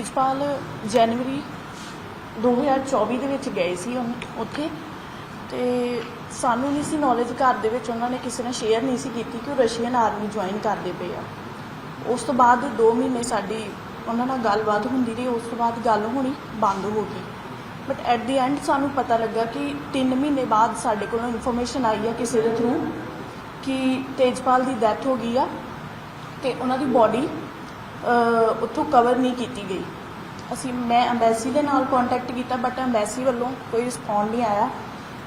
ਤੇਜਪਾਲ ਜਨਵਰੀ 2024 ਦੇ ਵਿੱਚ ਗਏ ਸੀ ਉਹ ਉੱਥੇ ਤੇ ਸਾਨੂੰ ਨਹੀਂ ਸੀ ਨੌਲੇਜ ਘਰ ਦੇ ਵਿੱਚ, ਉਹਨਾਂ ਨੇ ਕਿਸੇ ਨੇ ਸ਼ੇਅਰ ਨਹੀਂ ਸੀ ਕੀਤੀ ਕਿ ਉਹ ਰਸ਼ੀਅਨ ਆਰਮੀ ਜੁਆਇਨ ਕਰਦੇ ਪਏ ਆ। ਉਸ ਤੋਂ ਬਾਅਦ 2 ਮਹੀਨੇ ਸਾਡੀ ਉਹਨਾਂ ਨਾਲ ਗੱਲਬਾਤ ਹੁੰਦੀ ਰਹੀ, ਉਸ ਤੋਂ ਬਾਅਦ ਗੱਲ ਹੋਣੀ ਬੰਦ ਹੋ ਗਈ। ਬਟ ਐਟ ਦੀ ਐਂਡ ਸਾਨੂੰ ਪਤਾ ਲੱਗਾ ਕਿ 3 ਮਹੀਨੇ ਬਾਅਦ ਸਾਡੇ ਕੋਲੋਂ ਇਨਫੋਰਮੇਸ਼ਨ ਆਈ ਆ ਕਿਸੇ ਦੇ ਥਰੂ ਕਿ ਤੇਜਪਾਲ ਦੀ ਡੈਥ ਹੋ ਗਈ ਆ ਤੇ ਉਹਨਾਂ ਦੀ ਬਾਡੀ ਉੱਥੋਂ ਕਵਰ ਨਹੀਂ ਕੀਤੀ ਗਈ। ਅਸੀਂ, ਮੈਂ ਐਮਬੈਸੀ ਦੇ ਨਾਲ ਕੰਟੈਕਟ ਕੀਤਾ ਬਟ ਐਮਬੈਸੀ ਵੱਲੋਂ ਕੋਈ ਰਿਸਪੌਂਡ ਨਹੀਂ ਆਇਆ।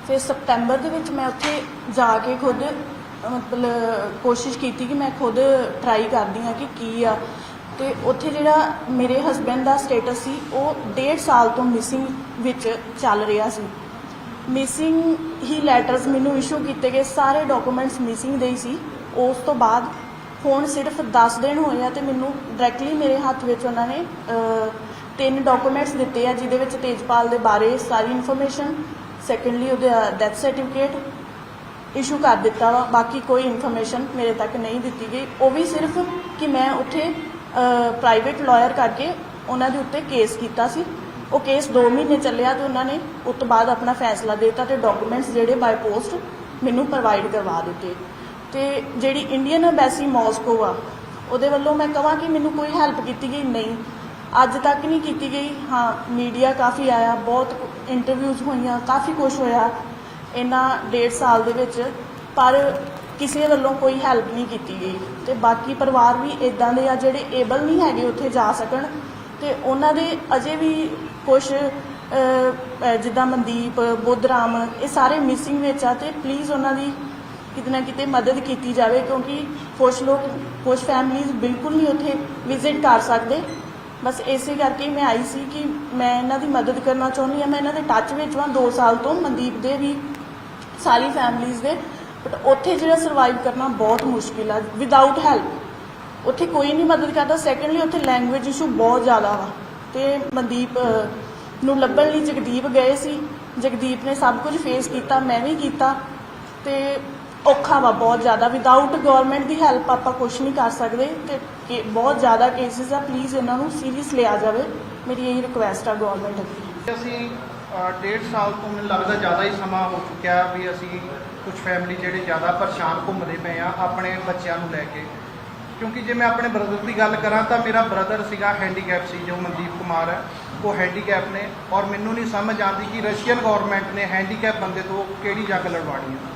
ਫਿਰ ਸਪਟੈਂਬਰ ਦੇ ਵਿੱਚ ਮੈਂ ਉੱਥੇ ਜਾ ਕੇ ਖੁਦ, ਮਤਲਬ, ਕੋਸ਼ਿਸ਼ ਕੀਤੀ ਕਿ ਮੈਂ ਖੁਦ ਟਰਾਈ ਕਰਦੀ ਹਾਂ ਕਿ ਕੀ ਆ। ਤੇ ਉੱਥੇ ਜਿਹੜਾ ਮੇਰੇ ਹਸਬੰਡ ਦਾ ਸਟੇਟਸ ਸੀ, ਉਹ 1.5 ਸਾਲ ਤੋਂ ਮਿਸਿੰਗ ਵਿੱਚ ਚੱਲ ਰਿਹਾ ਸੀ। ਮਿਸਿੰਗ ਹੀ ਲੈਟਰਸ ਮੈਨੂੰ ਇਸ਼ੂ ਕੀਤੇ ਗਏ, ਸਾਰੇ ਡਾਕੂਮੈਂਟਸ ਮਿਸਿੰਗ ਦੇ ਹੀ ਸੀ। ਉਸ ਤੋਂ ਬਾਅਦ ਹੁਣ ਸਿਰਫ 10 ਦਿਨ ਹੋਏ ਆ ਤੇ ਮੈਨੂੰ ਡਾਇਰੈਕਟਲੀ ਮੇਰੇ ਹੱਥ ਵਿੱਚ ਉਹਨਾਂ ਨੇ ਤਿੰਨ ਡਾਕੂਮੈਂਟਸ ਦਿੱਤੇ ਆ, ਜਿਹਦੇ ਵਿੱਚ ਤੇਜਪਾਲ ਦੇ ਬਾਰੇ ਸਾਰੀ ਇਨਫੋਰਮੇਸ਼ਨ ਸੈਕੰਡਲੀ ਉਹਦਾ ਡੈਥ ਸਰਟੀਫਿਕੇਟ ਇਸ਼ੂ ਕਰ ਦਿੱਤਾ ਵਾ, ਬਾਕੀ ਕੋਈ ਇਨਫੋਰਮੇਸ਼ਨ ਮੇਰੇ ਤੱਕ ਨਹੀਂ ਦਿੱਤੀ ਗਈ। ਉਹ ਵੀ ਸਿਰਫ ਕਿ ਮੈਂ ਉੱਥੇ ਪ੍ਰਾਈਵੇਟ ਲਾਇਰ ਕਰਕੇ ਉਹਨਾਂ ਦੇ ਉੱਤੇ ਕੇਸ ਕੀਤਾ ਸੀ। ਉਹ ਕੇਸ 2 ਮਹੀਨੇ ਚੱਲਿਆ ਤੇ ਉਹਨਾਂ ਨੇ, ਉਸ ਤੋਂ ਬਾਅਦ ਆਪਣਾ ਫੈਸਲਾ ਦੇ ਦਿੱਤਾ ਤੇ ਡਾਕੂਮੈਂਟਸ ਜਿਹੜੇ ਬਾਈ ਪੋਸਟ ਮੈਨੂੰ ਪ੍ਰੋਵਾਈਡ ਕਰਵਾ ਦਿੱਤੇ। ਤੇ ਜਿਹੜੀ ਇੰਡੀਅਨ ਐਮਬੈਸੀ ਮਾਸਕੋ ਆ, ਉਹਦੇ ਵੱਲੋਂ ਮੈਂ ਕਹਾਂ ਕਿ ਮੈਨੂੰ ਕੋਈ ਹੈਲਪ ਕੀਤੀ ਗਈ? ਨਹੀਂ। ਅੱਜ ਤੱਕ ਨਹੀਂ ਕੀਤੀ ਗਈ। ਹਾਂ ਮੀਡੀਆ ਕਾਫੀ ਆਇਆ, ਬਹੁਤ ਇੰਟਰਵਿਊਜ਼ ਹੋਈਆਂ, ਕਾਫੀ ਕੁਝ ਹੋਇਆ ਇਹਨਾਂ ਡੇਢ ਸਾਲ ਦੇ ਵਿੱਚ, ਪਰ ਕਿਸੇ ਵੱਲੋਂ ਕੋਈ ਹੈਲਪ ਨਹੀਂ ਕੀਤੀ ਗਈ। ਤੇ ਬਾਕੀ ਪਰਿਵਾਰ ਵੀ ਇਦਾਂ ਦੇ ਆ ਜਿਹੜੇ ਏਬਲ ਨਹੀਂ ਹੈਗੇ ਉੱਥੇ ਜਾ ਸਕਣ। ਤੇ ਉਹਨਾਂ ਦੇ ਅਜੇ ਵੀ ਕੁਝ ਜਿੱਦਾਂ ਮਨਦੀਪ, ਬੁੱਧਰਾਮ, ਇਹ ਸਾਰੇ ਮਿਸਿੰਗ ਵਿੱਚ ਆ ਤੇ ਪਲੀਜ਼ ਉਹਨਾਂ ਦੀ ਕਿਤੇ ਨਾ ਕਿਤੇ ਮਦਦ ਕੀਤੀ ਜਾਵੇ, ਕਿਉਂਕਿ ਕੁਝ ਲੋਕ ਕੁਝ ਫੈਮਲੀਜ਼ ਬਿਲਕੁਲ ਨਹੀਂ ਉੱਥੇ ਵਿਜ਼ਿਟ ਕਰ ਸਕਦੇ। ਬਸ ਇਸੇ ਕਰਕੇ ਮੈਂ ਆਈ ਸੀ ਕਿ ਮੈਂ ਇਹਨਾਂ ਦੀ ਮਦਦ ਕਰਨਾ ਚਾਹੁੰਦੀ ਹਾਂ। ਮੈਂ ਇਹਨਾਂ ਦੇ ਟੱਚ ਵਿੱਚ ਵਾਂ 2 ਸਾਲ ਤੋਂ ਮਨਦੀਪ ਦੇ ਵੀ ਸਾਰੀ ਫੈਮਲੀਜ਼ ਦੇ। ਬਟ ਉੱਥੇ ਜਿਹੜਾ ਸਰਵਾਈਵ ਕਰਨਾ ਬਹੁਤ ਮੁਸ਼ਕਿਲ ਆ ਵਿਦਆਊਟ ਹੈਲਪ ਉੱਥੇ ਕੋਈ ਨਹੀਂ ਮਦਦ ਕਰਦਾ। ਸੈਕੰਡਲੀ ਉੱਥੇ ਲੈਂਗੁਏਜ ਇਸ਼ੂ ਬਹੁਤ ਜ਼ਿਆਦਾ ਵਾ। ਤੇ ਮਨਦੀਪ ਨੂੰ ਲੱਭਣ ਲਈ ਜਗਦੀਪ ਗਏ ਸੀ। ਜਗਦੀਪ ਨੇ ਸਭ ਕੁਝ ਫੇਸ ਕੀਤਾ, ਮੈਂ ਵੀ ਕੀਤਾ। ਤੇ ਔਖਾ ਵਾ, ਬਹੁਤ ਜ਼ਿਆਦਾ। ਵਿਦਆਊਟ ਗਵਰਨਮੈਂਟ ਦੀ ਹੈਲਪ ਆਪਾਂ ਕੁਝ ਨਹੀਂ ਕਰ ਸਕਦੇ ਤੇ ਕਿ ਬਹੁਤ ਜ਼ਿਆਦਾ ਕੇਸਿਸ ਆ। ਪਲੀਜ਼ ਇਹਨਾਂ ਨੂੰ ਸੀਰੀਅਸ ਲਿਆ ਜਾਵੇ। ਮੇਰੀ ਇਹੀ ਰਿਕੁਐਸਟ ਆ ਗਵਰਨਮੈਂਟ ਅੱਗੇ। ਅਸੀਂ ਡੇਢ ਸਾਲ ਤੋਂ ਮੈਨੂੰ ਲੱਗਦਾ ਜ਼ਿਆਦਾ ਹੀ ਸਮਾਂ ਹੋ ਚੁੱਕਿਆ ਵੀ ਅਸੀਂ ਕੁਝ ਫੈਮਿਲੀ ਜਿਹੜੇ ਜ਼ਿਆਦਾ ਪਰੇਸ਼ਾਨ ਘੁੰਮਦੇ ਪਏ ਆ ਆਪਣੇ ਬੱਚਿਆਂ ਨੂੰ ਲੈ ਕੇ। ਕਿਉਂਕਿ ਜੇ ਮੈਂ ਆਪਣੇ ਬ੍ਰਦਰ ਦੀ ਗੱਲ ਕਰਾਂ ਤਾਂ ਮੇਰਾ ਬ੍ਰਦਰ ਸੀਗਾ ਹੈਂਡੀਕੈਪ ਸੀ, ਜੋ ਮਨਦੀਪ ਕੁਮਾਰ ਹੈ। ਉਹ ਹੈਂਡੀਕੈਪ ਨੇ ਔਰ ਮੈਨੂੰ ਨਹੀਂ ਸਮਝ ਆਉਂਦੀ ਕਿ ਰਸ਼ੀਅਨ ਗਵਰਨਮੈਂਟ ਨੇ ਹੈਂਡੀਕੈਪ ਬੰਦੇ ਤੋਂ ਕਿਹੜੀ ਜੰਗ ਲੜਵਾਣੀ ਹੈ।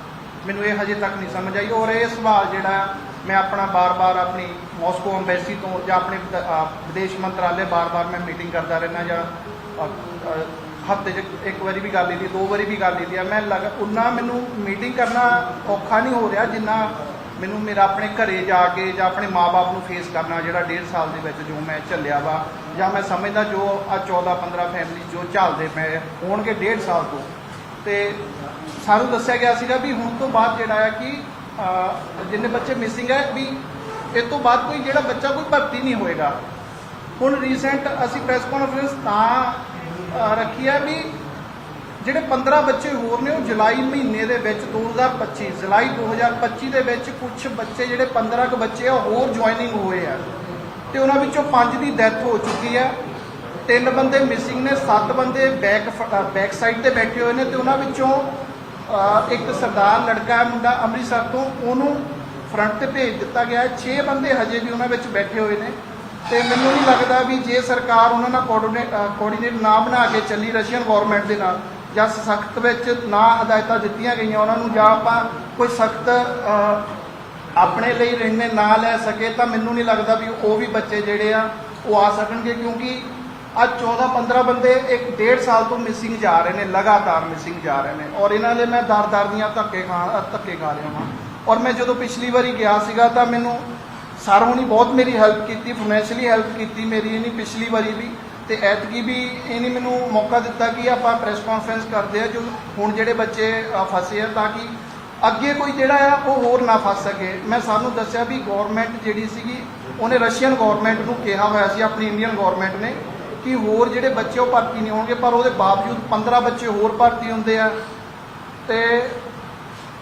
ਮੈਨੂੰ ਇਹ ਹਜੇ ਤੱਕ ਨਹੀਂ ਸਮਝ ਆਈ ਔਰ ਇਹ ਸਵਾਲ ਜਿਹੜਾ ਮੈਂ ਆਪਣਾ ਬਾਰ-ਬਾਰ ਆਪਣੀ ਮਾਸਕੋ ਐਮਬੈਸੀ ਤੋਂ ਜਾਂ ਆਪਣੇ ਵਿਦੇਸ਼ ਮੰਤਰਾਲੇ ਬਾਰ-ਬਾਰ ਮੈਂ ਮੀਟਿੰਗ ਕਰਦਾ ਰਹਿਣਾ ਜਾਂ ਹਫ਼ਤੇ 'ਚ ਇੱਕ ਵਾਰੀ ਵੀ ਕਰ ਲਈ ਦੋ ਵਾਰੀ ਵੀ ਕਰ ਲਈ ਆ। ਮੈਂ ਲੱਗ, ਉਨਾ ਮੈਨੂੰ ਮੀਟਿੰਗ ਕਰਨਾ ਔਖਾ ਨਹੀਂ ਹੋ ਰਿਹਾ ਜਿੰਨਾ ਮੈਨੂੰ ਮੇਰਾ ਆਪਣੇ ਘਰੇ ਜਾ ਕੇ ਜਾਂ ਆਪਣੇ ਮਾਪੇ ਨੂੰ ਫੇਸ ਕਰਨਾ ਜਿਹੜਾ ਡੇਢ ਸਾਲ ਦੇ ਵਿੱਚ ਜੋ ਮੈਂ ਝੱਲਿਆ ਵਾ ਜਾਂ ਮੈਂ ਸਮਝਦਾ ਜੋ ਆ 14 15 ਫੈਮਿਲੀ ਜੋ ਝੱਲਦੇ ਪਏ ਹੋਣਗੇ ਡੇਢ ਸਾਲ ਤੋਂ। ਤੇ ਸਾਨੂੰ ਦੱਸਿਆ ਗਿਆ ਸੀਗਾ ਵੀ ਹੁਣ ਤੋਂ ਬਾਅਦ ਜਿਹੜਾ ਆ ਕਿ ਜਿੰਨੇ ਬੱਚੇ ਮਿਸਿੰਗ ਹੈ, ਵੀ ਇਸ ਤੋਂ ਬਾਅਦ ਕੋਈ ਜਿਹੜਾ ਬੱਚਾ ਕੋਈ ਭਰਤੀ ਨਹੀਂ ਹੋਏਗਾ। ਹੁਣ ਰੀਸੈਂਟ ਅਸੀਂ ਪ੍ਰੈਸ ਕਾਨਫਰੰਸ ਤਾਂ ਰੱਖੀ ਹੈ ਵੀ ਜਿਹੜੇ 15 ਬੱਚੇ ਹੋਰ ਨੇ, ਉਹ ਜੁਲਾਈ ਮਹੀਨੇ ਦੇ ਵਿੱਚ 2025 ਜੁਲਾਈ 2025 ਦੇ ਵਿੱਚ ਕੁਝ ਬੱਚੇ ਜਿਹੜੇ 15 ਕੁ ਬੱਚੇ ਆ ਹੋਰ ਜੁਆਇਨਿੰਗ ਹੋਏ ਆ। ਤੇ ਉਹਨਾਂ ਵਿੱਚੋਂ 5 ਦੀ ਡੈਥ ਹੋ ਚੁੱਕੀ ਹੈ। ਤਿੰਨ ਬੰਦੇ ਮਿਸਿੰਗ ਨੇ, ਸੱਤ ਬੰਦੇ ਬੈਕ ਬੈਕ ਸਾਈਡ ਤੇ ਬੈਠੇ ਹੋਏ ਨੇ ਤੇ ਉਹਨਾਂ ਵਿੱਚੋਂ ਇੱਕ ਸਰਦਾਰ ਲੜਕਾ ਹੈ, ਮੁੰਡਾ ਅੰਮ੍ਰਿਤਸਰ ਤੋਂ, ਉਹਨੂੰ ਫਰੰਟ ਤੇ ਭੇਜ ਦਿੱਤਾ ਗਿਆ ਹੈ। 6 ਬੰਦੇ ਹਜੇ ਵੀ ਉਹਨਾਂ ਵਿੱਚ ਬੈਠੇ ਹੋਏ ਨੇ। ਤੇ ਮੈਨੂੰ ਨਹੀਂ ਲੱਗਦਾ ਵੀ ਜੇ ਸਰਕਾਰ ਉਹਨਾਂ ਨਾਲ ਕੋਆਰਡੀਨੇਟ ਕੋਆਰਡੀਨੇਟ ਨਾ ਬਣਾ ਕੇ ਚੱਲੀ ਰਸ਼ੀਅਨ ਗਵਰਨਮੈਂਟ ਦੇ ਨਾਲ, ਜਾਂ ਸਖਤ ਵਿੱਚ ਨਾ ਹਦਾਇਤਾਂ ਦਿੱਤੀਆਂ ਗਈਆਂ ਉਹਨਾਂ ਨੂੰ, ਜਾਂ ਆਪਾਂ ਕੋਈ ਸਖਤ ਆਪਣੇ ਲਈ ਰਹਿਣੇ ਨਾ ਲੈ ਸਕੇ, ਤਾਂ ਮੈਨੂੰ ਨਹੀਂ ਲੱਗਦਾ ਵੀ ਉਹ ਵੀ ਬੱਚੇ ਜਿਹੜੇ ਆ, ਉਹ ਆ ਸਕਣਗੇ, ਕਿਉਂਕਿ ਅੱਜ 14 15 ਬੰਦੇ ਇੱਕ ਡੇਢ ਸਾਲ ਤੋਂ ਮਿਸਿੰਗ ਜਾ ਰਹੇ ਨੇ, ਲਗਾਤਾਰ ਮਿਸਿੰਗ ਜਾ ਰਹੇ ਨੇ। ਔਰ ਇਹਨਾਂ ਦੇ ਮੈਂ ਦਰ ਦਰ ਦੀਆਂ ਧੱਕੇ ਖਾ ਧੱਕੇ ਖਾ ਰਿਹਾ ਹਾਂ ਔਰ ਮੈਂ ਜਦੋਂ ਪਿਛਲੀ ਵਾਰੀ ਗਿਆ ਸੀਗਾ ਤਾਂ ਮੈਨੂੰ ਸਰ ਹੁਣੀ ਬਹੁਤ ਮੇਰੀ ਹੈਲਪ ਕੀਤੀ ਫਾਈਨੈਂਸ਼ਲੀ ਹੈਲਪ ਕੀਤੀ, ਮੇਰੀ ਇਹਨੀ ਪਿਛਲੀ ਵਾਰੀ ਵੀ। ਤੇ ਐਤਕੀ ਵੀ ਇਹਨੇ ਮੈਨੂੰ ਮੌਕਾ ਦਿੱਤਾ ਕਿ ਆਪਾਂ ਪ੍ਰੈਸ ਕਾਨਫਰੰਸ ਕਰਦੇ ਆ ਜੋ ਹੁਣ ਜਿਹੜੇ ਬੱਚੇ ਫਸੇ ਆ ਤਾਂ ਕਿ ਅੱਗੇ ਕੋਈ ਜਿਹੜਾ ਆ, ਉਹ ਹੋਰ ਨਾ ਫਸ ਸਕੇ। ਮੈਂ ਸਾਨੂੰ ਦੱਸਿਆ ਵੀ ਗਵਰਨਮੈਂਟ ਜਿਹੜੀ ਸੀਗੀ, ਉਹਨੇ ਰਸ਼ੀਅਨ ਗਵਰਨਮੈਂਟ ਨੂੰ ਕਿਹਾ ਹੋਇਆ ਸੀ, ਆਪਣੀ ਇੰਡੀਅਨ ਗਵਰਨਮੈਂਟ ਨੇ। ਕਿ ਹੋਰ ਜਿਹੜੇ ਬੱਚੇ ਉਹ ਭਰਤੀ ਨਹੀਂ ਹੋਣਗੇ, ਪਰ ਉਹਦੇ ਬਾਵਜੂਦ 15 ਬੱਚੇ ਹੋਰ ਭਰਤੀ ਹੁੰਦੇ ਆ। ਤੇ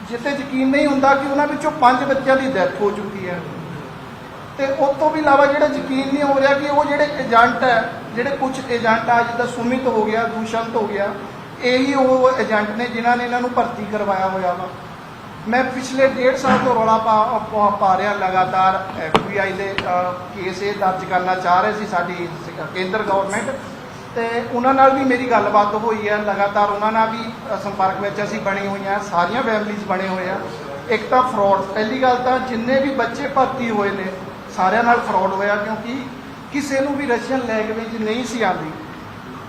ਜਿੱਤੇ ਯਕੀਨ ਨਹੀਂ ਹੁੰਦਾ ਕਿ ਉਹਨਾਂ ਵਿੱਚੋਂ ਪੰਜ ਬੱਚਿਆਂ ਦੀ ਡੈਥ ਹੋ ਚੁੱਕੀ ਹੈ। ਤੇ ਉਸ ਤੋਂ ਵੀ ਇਲਾਵਾ ਜਿਹੜਾ ਯਕੀਨ ਨਹੀਂ ਹੋ ਰਿਹਾ ਕਿ ਉਹ ਜਿਹੜੇ ਏਜੰਟ ਹੈ, ਜਿਹੜੇ ਕੁਝ ਏਜੰਟ ਆ, ਜਿੱਦਾਂ ਸੁਮਿਤ ਹੋ ਗਿਆ, ਦੂਸ਼ੰਤ ਹੋ ਗਿਆ, ਇਹੀ ਉਹ ਏਜੰਟ ਨੇ ਜਿਨ੍ਹਾਂ ਨੇ ਇਹਨਾਂ ਨੂੰ ਭਰਤੀ ਕਰਵਾਇਆ ਹੋਇਆ ਵਾ। ਮੈਂ ਪਿਛਲੇ ਡੇਢ ਸਾਲ ਤੋਂ ਰੌਲਾ ਪਾ ਪਾ- ਰਿਹਾ ਲਗਾਤਾਰ ਐਫਬੀਆਈ ਦੇ ਕੇਸ ਇਹ ਦਰਜ ਕਰਨਾ ਚਾਹ ਰਹੇ ਸੀ ਸਾਡੀ ਕੇਂਦਰ ਗਵਰਨਮੈਂਟ ਤੇ ਉਹਨਾਂ ਨਾਲ ਵੀ ਮੇਰੀ ਗੱਲਬਾਤ ਹੋਈ ਹੈ। ਲਗਾਤਾਰ ਉਹਨਾਂ ਨਾਲ ਵੀ ਸੰਪਰਕ ਵਿੱਚ ਅਸੀਂ ਬਣੇ ਹੋਏ ਹਾਂ। ਸਾਰੀਆਂ ਫੈਮਿਲੀਜ਼ ਬਣੇ ਹੋਏ ਆ ਇੱਕ ਤਾਂ ਫਰਾਡ ਪਹਿਲੀ ਗੱਲ ਤਾਂ ਜਿੰਨੇ ਵੀ ਬੱਚੇ ਭਰਤੀ ਹੋਏ ਨੇ, ਸਾਰਿਆਂ ਨਾਲ ਫਰਾਡ ਹੋਇਆ ਕਿਉਂਕਿ ਕਿਸੇ ਨੂੰ ਵੀ ਰਸ਼ੀਅਨ ਲੈਂਗੁਏਜ ਨਹੀਂ ਸੀ ਆਉਂਦੀ।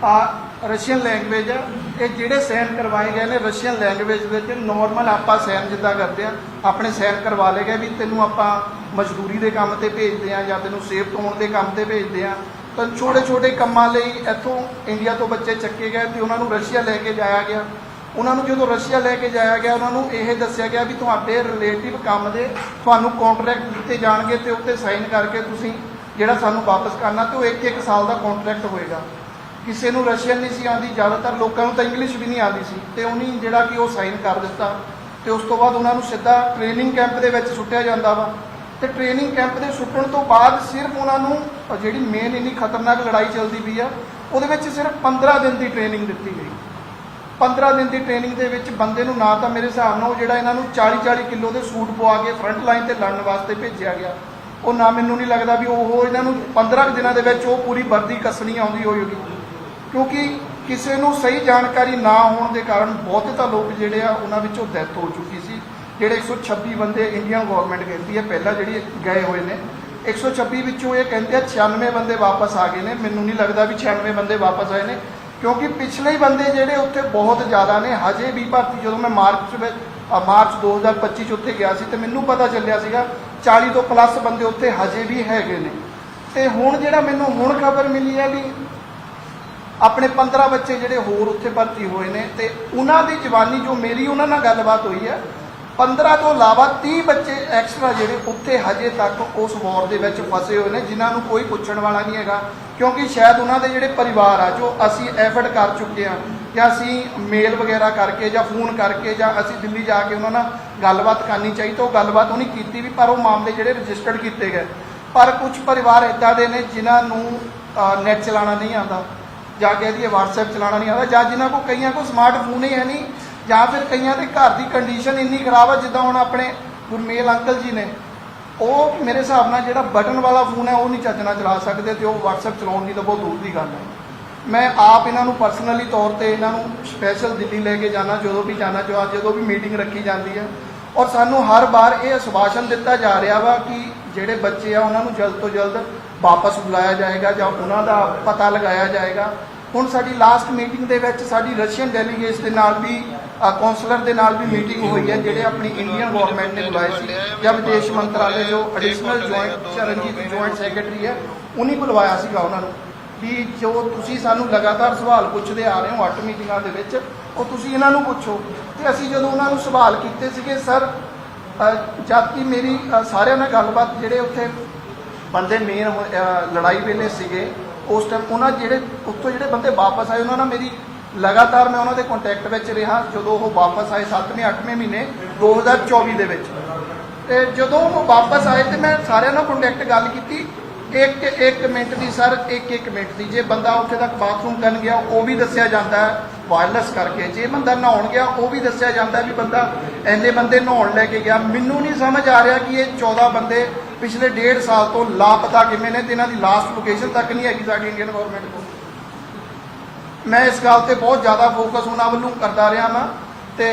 ਆ ਰਸ਼ੀਅਨ ਲੈਂਗੁਏਜ ਆ। ਇਹ ਜਿਹੜੇ ਸਾਈਨ ਕਰਵਾਏ ਗਏ ਨੇ ਰਸ਼ੀਅਨ ਲੈਂਗੁਏਜ ਵਿੱਚ ਨਾਰਮਲ ਆਪਾਂ ਸਾਈਨ ਜਿੱਦਾਂ ਕਰਦੇ ਆ, ਆਪਣੇ ਸਾਈਨ ਕਰਵਾ ਲਏ ਗਏ ਵੀ ਤੈਨੂੰ ਆਪਾਂ ਮਜ਼ਦੂਰੀ ਦੇ ਕੰਮ ਤੇ ਭੇਜਦੇ ਆ ਜਾਂ ਤੈਨੂੰ ਸੇਫ ਹੋਣ ਦੇ ਕੰਮ ਤੇ ਭੇਜਦੇ ਆ। ਤਾਂ ਛੋਟੇ ਛੋਟੇ ਕੰਮਾਂ ਲਈ ਇੱਥੋਂ ਇੰਡੀਆ ਤੋਂ ਬੱਚੇ ਚੱਕੇ ਗਏ ਤੇ ਉਹਨਾਂ ਨੂੰ ਰਸ਼ੀਆ ਲੈ ਕੇ ਜਾਇਆ ਗਿਆ। ਉਹਨਾਂ ਨੂੰ ਜਦੋਂ ਰਸ਼ੀਆ ਲੈ ਕੇ ਜਾਇਆ ਗਿਆ, ਉਹਨਾਂ ਨੂੰ ਇਹ ਦੱਸਿਆ ਗਿਆ ਵੀ ਤੁਹਾਡੇ ਰਿਲੇਟਿਵ ਕੰਮ ਦੇ ਤੁਹਾਨੂੰ ਕੰਟਰੈਕਟ ਦਿੱਤੇ ਜਾਣਗੇ ਤੇ ਉੱਤੇ ਸਾਈਨ ਕਰਕੇ ਤੁਸੀਂ ਜਿਹੜਾ ਸਾਨੂੰ ਵਾਪਸ ਕਰਨਾ, ਤੇ ਉਹ ਇੱਕ ਇੱਕ ਸਾਲ ਦਾ ਕੰਟਰੈਕਟ ਹੋਏਗਾ। ਕਿਸੇ ਨੂੰ ਰਸ਼ੀਅਨ ਨਹੀਂ ਸੀ ਆਉਂਦੀ, ਜ਼ਿਆਦਾਤਰ ਲੋਕਾਂ ਨੂੰ ਤਾਂ ਇੰਗਲਿਸ਼ ਵੀ ਨਹੀਂ ਆਉਂਦੀ ਸੀ। ਤੇ ਉਹਨੇ ਜਿਹੜਾ ਕਿ ਉਹ ਸਾਈਨ ਕਰ ਦਿੱਤਾ। ਤੇ ਉਸ ਤੋਂ ਬਾਅਦ ਉਹਨਾਂ ਨੂੰ ਸਿੱਧਾ ਟ੍ਰੇਨਿੰਗ ਕੈਂਪ ਦੇ ਵਿੱਚ ਸੁੱਟਿਆ ਜਾਂਦਾ ਵਾ। ਤੇ ਟ੍ਰੇਨਿੰਗ ਕੈਂਪ ਦੇ ਸੁੱਟਣ ਤੋਂ ਬਾਅਦ ਸਿਰਫ ਉਹਨਾਂ ਨੂੰ ਜਿਹੜੀ ਮੇਨ ਇੰਨੀ ਖਤਰਨਾਕ ਲੜਾਈ ਚੱਲਦੀ ਪਈ ਆ, ਉਹਦੇ ਵਿੱਚ ਸਿਰਫ 15 ਦਿਨ ਦੀ ਟ੍ਰੇਨਿੰਗ ਦਿੱਤੀ ਗਈ। 15 ਦਿਨ ਦੀ ਟ੍ਰੇਨਿੰਗ ਦੇ ਵਿੱਚ ਬੰਦੇ ਨੂੰ ਨਾ ਤਾਂ ਮੇਰੇ ਹਿਸਾਬ ਨਾਲ ਉਹ ਜਿਹੜਾ ਇਹਨਾਂ ਨੂੰ 40 40 ਕਿਲੋ ਦੇ ਸੂਟ ਪਵਾ ਕੇ ਫਰੰਟ ਲਾਈਨ ਤੇ ਲੜਨ ਵਾਸਤੇ ਭੇਜਿਆ ਗਿਆ। ਉਹ ਨਾ ਮੈਨੂੰ ਨਹੀਂ ਲੱਗਦਾ ਵੀ ਉਹ ਇਹਨਾਂ ਨੂੰ 15 ਕੁ ਦਿਨਾਂ ਦੇ ਵਿੱਚ ਉਹ ਪੂਰੀ ਵਰਦੀ ਕੱਸਣੀ ਆਉਂਦੀ ਹੋਏਗੀ। ਕਿਉਂਕਿ ਕਿਸੇ ਨੂੰ ਸਹੀ ਜਾਣਕਾਰੀ ਨਾ ਹੋਣ ਦੇ ਕਾਰਨ ਬਹੁਤੇ ਤਾਂ ਲੋਕ ਜਿਹੜੇ ਆ ਉਹਨਾਂ ਵਿੱਚੋਂ ਡੈਥ ਹੋ ਚੁੱਕੀ ਸੀ। ਜਿਹੜੇ 126 ਬੰਦੇ ਇੰਡੀਅਨ ਗਵਰਨਮੈਂਟ ਕਹਿੰਦੀ ਹੈ ਪਹਿਲਾਂ ਜਿਹੜੀ ਗਏ ਹੋਏ ਨੇ 126 ਵਿੱਚੋਂ ਇਹ ਕਹਿੰਦੇ ਆ 96 ਬੰਦੇ ਵਾਪਸ ਆ ਗਏ ਨੇ। ਮੈਨੂੰ ਨਹੀਂ ਲੱਗਦਾ ਵੀ 96 ਬੰਦੇ ਵਾਪਸ ਆਏ ਨੇ ਕਿਉਂਕਿ ਪਿਛਲੇ ਹੀ ਬੰਦੇ ਜਿਹੜੇ ਉੱਥੇ ਬਹੁਤ ਜ਼ਿਆਦਾ ਨੇ। ਹਜੇ ਵੀ ਭਰਤੀ ਜਦੋਂ ਮੈਂ ਮਾਰਚ ਵਿੱਚ ਅ, ਮਾਰਚ 2025 ਚ ਉੱਥੇ ਗਿਆ ਸੀ ਤੇ ਮੈਨੂੰ ਪਤਾ ਚੱਲਿਆ ਸੀਗਾ 40 ਤੋਂ ਪਲੱਸ ਬੰਦੇ ਉੱਥੇ ਹਜੇ ਵੀ ਹੈਗੇ ਨੇ। ਤੇ ਹੁਣ ਜਿਹੜਾ ਮੈਨੂੰ ਹੁਣ ਖਬਰ ਮਿਲੀ ਹੈ ਵੀ ਆਪਣੇ 15 ਬੱਚੇ ਜਿਹੜੇ ਹੋਰ ਉੱਥੇ ਭਰਤੀ ਹੋਏ ਨੇ ਤੇ ਉਹਨਾਂ ਦੀ ਜਵਾਨੀ ਜੋ ਮੇਰੀ ਉਹਨਾਂ ਨਾਲ ਗੱਲਬਾਤ ਹੋਈ ਹੈ 15 ਤੋਂ ਇਲਾਵਾ 30 ਬੱਚੇ ਐਕਸਟਰਾ ਜਿਹੜੇ ਉੱਥੇ ਹਜੇ ਤੱਕ ਉਸ ਵਾਰ ਦੇ ਵਿੱਚ ਫਸੇ ਹੋਏ ਨੇ, ਜਿਨ੍ਹਾਂ ਨੂੰ ਕੋਈ ਪੁੱਛਣ ਵਾਲਾ ਨਹੀਂ ਹੈਗਾ, ਕਿਉਂਕਿ ਸ਼ਾਇਦ ਉਹਨਾਂ ਦੇ ਜਿਹੜੇ ਪਰਿਵਾਰ ਆ, ਜੋ ਅਸੀਂ ਐਫਰਟ ਕਰ ਚੁੱਕੇ ਆ ਜਾਂ ਅਸੀਂ ਮੇਲ ਵਗੈਰਾ ਕਰਕੇ ਜਾਂ ਫੋਨ ਕਰਕੇ ਜਾਂ ਅਸੀਂ ਦਿੱਲੀ ਜਾ ਕੇ ਉਹਨਾਂ ਨਾਲ ਗੱਲਬਾਤ ਕਰਨੀ ਚਾਹੀਦੀ ਤਾਂ ਉਹ ਗੱਲਬਾਤ ਉਹਨੇ ਕੀਤੀ ਵੀ, ਪਰ ਉਹ ਮਾਮਲੇ ਜਿਹੜੇ ਰਜਿਸਟਰਡ ਕੀਤੇ ਗਏ। ਪਰ ਕੁਝ ਪਰਿਵਾਰ ਇਦਾਂ ਦੇ ਨੇ ਜਿਨ੍ਹਾਂ ਨੂੰ ਨੈਟ ਚਲਾਉਣਾ ਨਹੀਂ ਆਉਂਦਾ। ਜਾਂ ਕਹਿ ਦਈਏ WhatsApp ਚਲਾਉਣਾ ਨਹੀਂ ਆਉਂਦਾ, ਜਾਂ ਜਿਨ੍ਹਾਂ ਕੋ ਕਈਆਂ ਕੋ ਸਮਾਰਟਫੋਨ ਹੀ ਹੈ ਨਹੀਂ, ਜਾਂ ਫਿਰ ਕਈਆਂ ਦੇ ਘਰ ਦੀ ਕੰਡੀਸ਼ਨ ਇੰਨੀ ਖਰਾਬ ਹੈ ਜਿੱਦਾਂ ਹੁਣ ਆਪਣੇ ਗੁਰਮੇਲ ਅੰਕਲ ਜੀ ਨੇ, ਉਹ ਮੇਰੇ ਹਿਸਾਬ ਨਾਲ ਜਿਹੜਾ ਬਟਨ ਵਾਲਾ ਫੋਨ ਹੈ, ਉਹ ਨਹੀਂ ਚੱਜਣਾ ਚਲਾ ਸਕਦੇ ਤੇ ਉਹ WhatsApp ਚਲਾਉਣ ਦੀ ਤਾਂ ਬਹੁਤ ਦੂਰ ਦੀ ਗੱਲ ਹੈ। ਮੈਂ ਆਪ ਇਹਨਾਂ ਨੂੰ ਪਰਸਨਲੀ ਤੌਰ ਤੇ ਇਹਨਾਂ ਨੂੰ ਸਪੈਸ਼ਲ ਦਿੱਲੀ ਲੈ ਕੇ ਜਾਣਾ, ਜਦੋਂ ਵੀ ਜਾਣਾ ਚਾਹਾਂ ਜਦੋਂ ਵੀ ਮੀਟਿੰਗ ਰੱਖੀ ਜਾਂਦੀ ਹੈ। ਔਰ ਸਾਨੂੰ ਹਰ ਵਾਰ ਇਹ ਆਸ਼ਵਾਸਨ ਦਿੱਤਾ ਜਾ ਰਿਹਾ ਵਾ ਕਿ ਜਿਹੜੇ ਬੱਚੇ ਆ, ਉਹਨਾਂ ਨੂੰ ਜਲਦ ਤੋਂ ਜਲਦ ਵਾਪਸ ਬੁਲਾਇਆ ਜਾਏਗਾ ਜਾਂ ਉਹਨਾਂ ਦਾ ਪਤਾ ਲਗਾਇਆ ਜਾਏਗਾ। ਹੁਣ ਸਾਡੀ ਲਾਸਟ ਮੀਟਿੰਗ ਦੇ ਵਿੱਚ ਸਾਡੀ ਰਸ਼ੀਅਨ ਡੈਲੀਗੇਟਸ ਦੇ ਨਾਲ ਵੀ ਕਾਉਂਸਲਰ ਦੇ ਨਾਲ ਵੀ ਮੀਟਿੰਗ ਹੋਈ ਹੈ, ਜਿਹੜੇ ਆਪਣੀ ਇੰਡੀਅਨ ਗਵਰਨਮੈਂਟ ਨੇ ਬੁਲਾਏ ਸੀ ਜਾਂ ਵਿਦੇਸ਼ ਮੰਤਰਾਲੇ ਜੋ additional joint Charanjit joint secretary ਹੈ, ਉਹਨੇ ਬੁਲਵਾਇਆ ਸੀਗਾ ਉਹਨਾਂ ਨੂੰ ਵੀ ਜੋ ਤੁਸੀਂ ਸਾਨੂੰ ਲਗਾਤਾਰ ਸਵਾਲ ਪੁੱਛਦੇ ਆ ਰਹੇ ਹੋ ਅੱਠ ਮੀਟਿੰਗਾਂ ਦੇ ਵਿੱਚ, ਉਹ ਤੁਸੀਂ ਇਹਨਾਂ ਨੂੰ ਪੁੱਛੋ। ਤੇ ਅਸੀਂ ਜਦੋਂ ਉਹਨਾਂ ਨੂੰ ਸਵਾਲ ਕੀਤੇ ਸੀਗੇ, ਸਰ ਜਦ ਕਿ ਮੇਰੀ ਸਾਰਿਆਂ ਨਾਲ ਗੱਲਬਾਤ ਜਿਹੜੇ ਉੱਥੇ ਬੰਦੇ ਮੇਨ ਲੜਾਈ ਵੇਲੇ ਸੀਗੇ, ਉਸ ਟਾਈਮ ਉਹਨਾਂ ਜਿਹੜੇ ਉੱਥੋਂ ਜਿਹੜੇ ਬੰਦੇ ਵਾਪਸ ਆਏ, ਉਹਨਾਂ ਨਾਲ ਮੇਰੀ ਲਗਾਤਾਰ ਮੈਂ ਉਹਨਾਂ ਦੇ ਕੰਟੈਕਟ ਵਿੱਚ ਰਿਹਾ, ਜਦੋਂ ਉਹ ਵਾਪਸ ਆਏ 7ਵੇਂ 8ਵੇਂ ਮਹੀਨੇ 2024 ਦੇ ਵਿੱਚ। ਤੇ ਜਦੋਂ ਉਹ ਵਾਪਸ ਆਏ ਤੇ ਮੈਂ ਸਾਰਿਆਂ ਨਾਲ ਕੰਟੈਕਟ ਗੱਲ ਕੀਤੀ, ਇੱਕ ਇੱਕ ਮਿੰਟ ਦੀ ਸਰ, ਇੱਕ ਇੱਕ ਮਿੰਟ ਦੀ। ਜੇ ਬੰਦਾ ਉੱਥੇ ਤੱਕ ਬਾਥਰੂਮ ਕਰਨ ਗਿਆ, ਉਹ ਵੀ ਦੱਸਿਆ ਜਾਂਦਾ ਹੈ ਵਾਇਰਲੈਸ ਕਰਕੇ। ਜੇ ਬੰਦਾ ਨਹਾਉਣ ਗਿਆ, ਉਹ ਵੀ ਦੱਸਿਆ ਜਾਂਦਾ ਵੀ ਬੰਦਾ ਐਨੇ ਬੰਦੇ ਨਹਾਉਣ ਲੈ ਕੇ ਗਿਆ। ਮੈਨੂੰ ਨਹੀਂ ਸਮਝ ਆ ਰਿਹਾ ਕਿ ਇਹ 14 ਬੰਦੇ ਪਿਛਲੇ ਡੇਢ ਸਾਲ ਤੋਂ ਲਾਪਤਾ ਕਿਵੇਂ ਨੇ ਤੇ ਇਹਨਾਂ ਦੀ ਲਾਸਟ ਲੋਕੇਸ਼ਨ ਤੱਕ ਨਹੀਂ ਹੈਗੀ ਸਾਡੀ ਇੰਡੀਅਨ ਗਵਰਨਮੈਂਟ ਕੋਲ। ਮੈਂ ਇਸ ਗੱਲ ਤੇ ਬਹੁਤ ਜ਼ਿਆਦਾ ਫੋਕਸ ਉਹਨਾਂ ਵੱਲੋਂ ਕਰਦਾ ਰਿਹਾ ਹਾਂ ਤੇ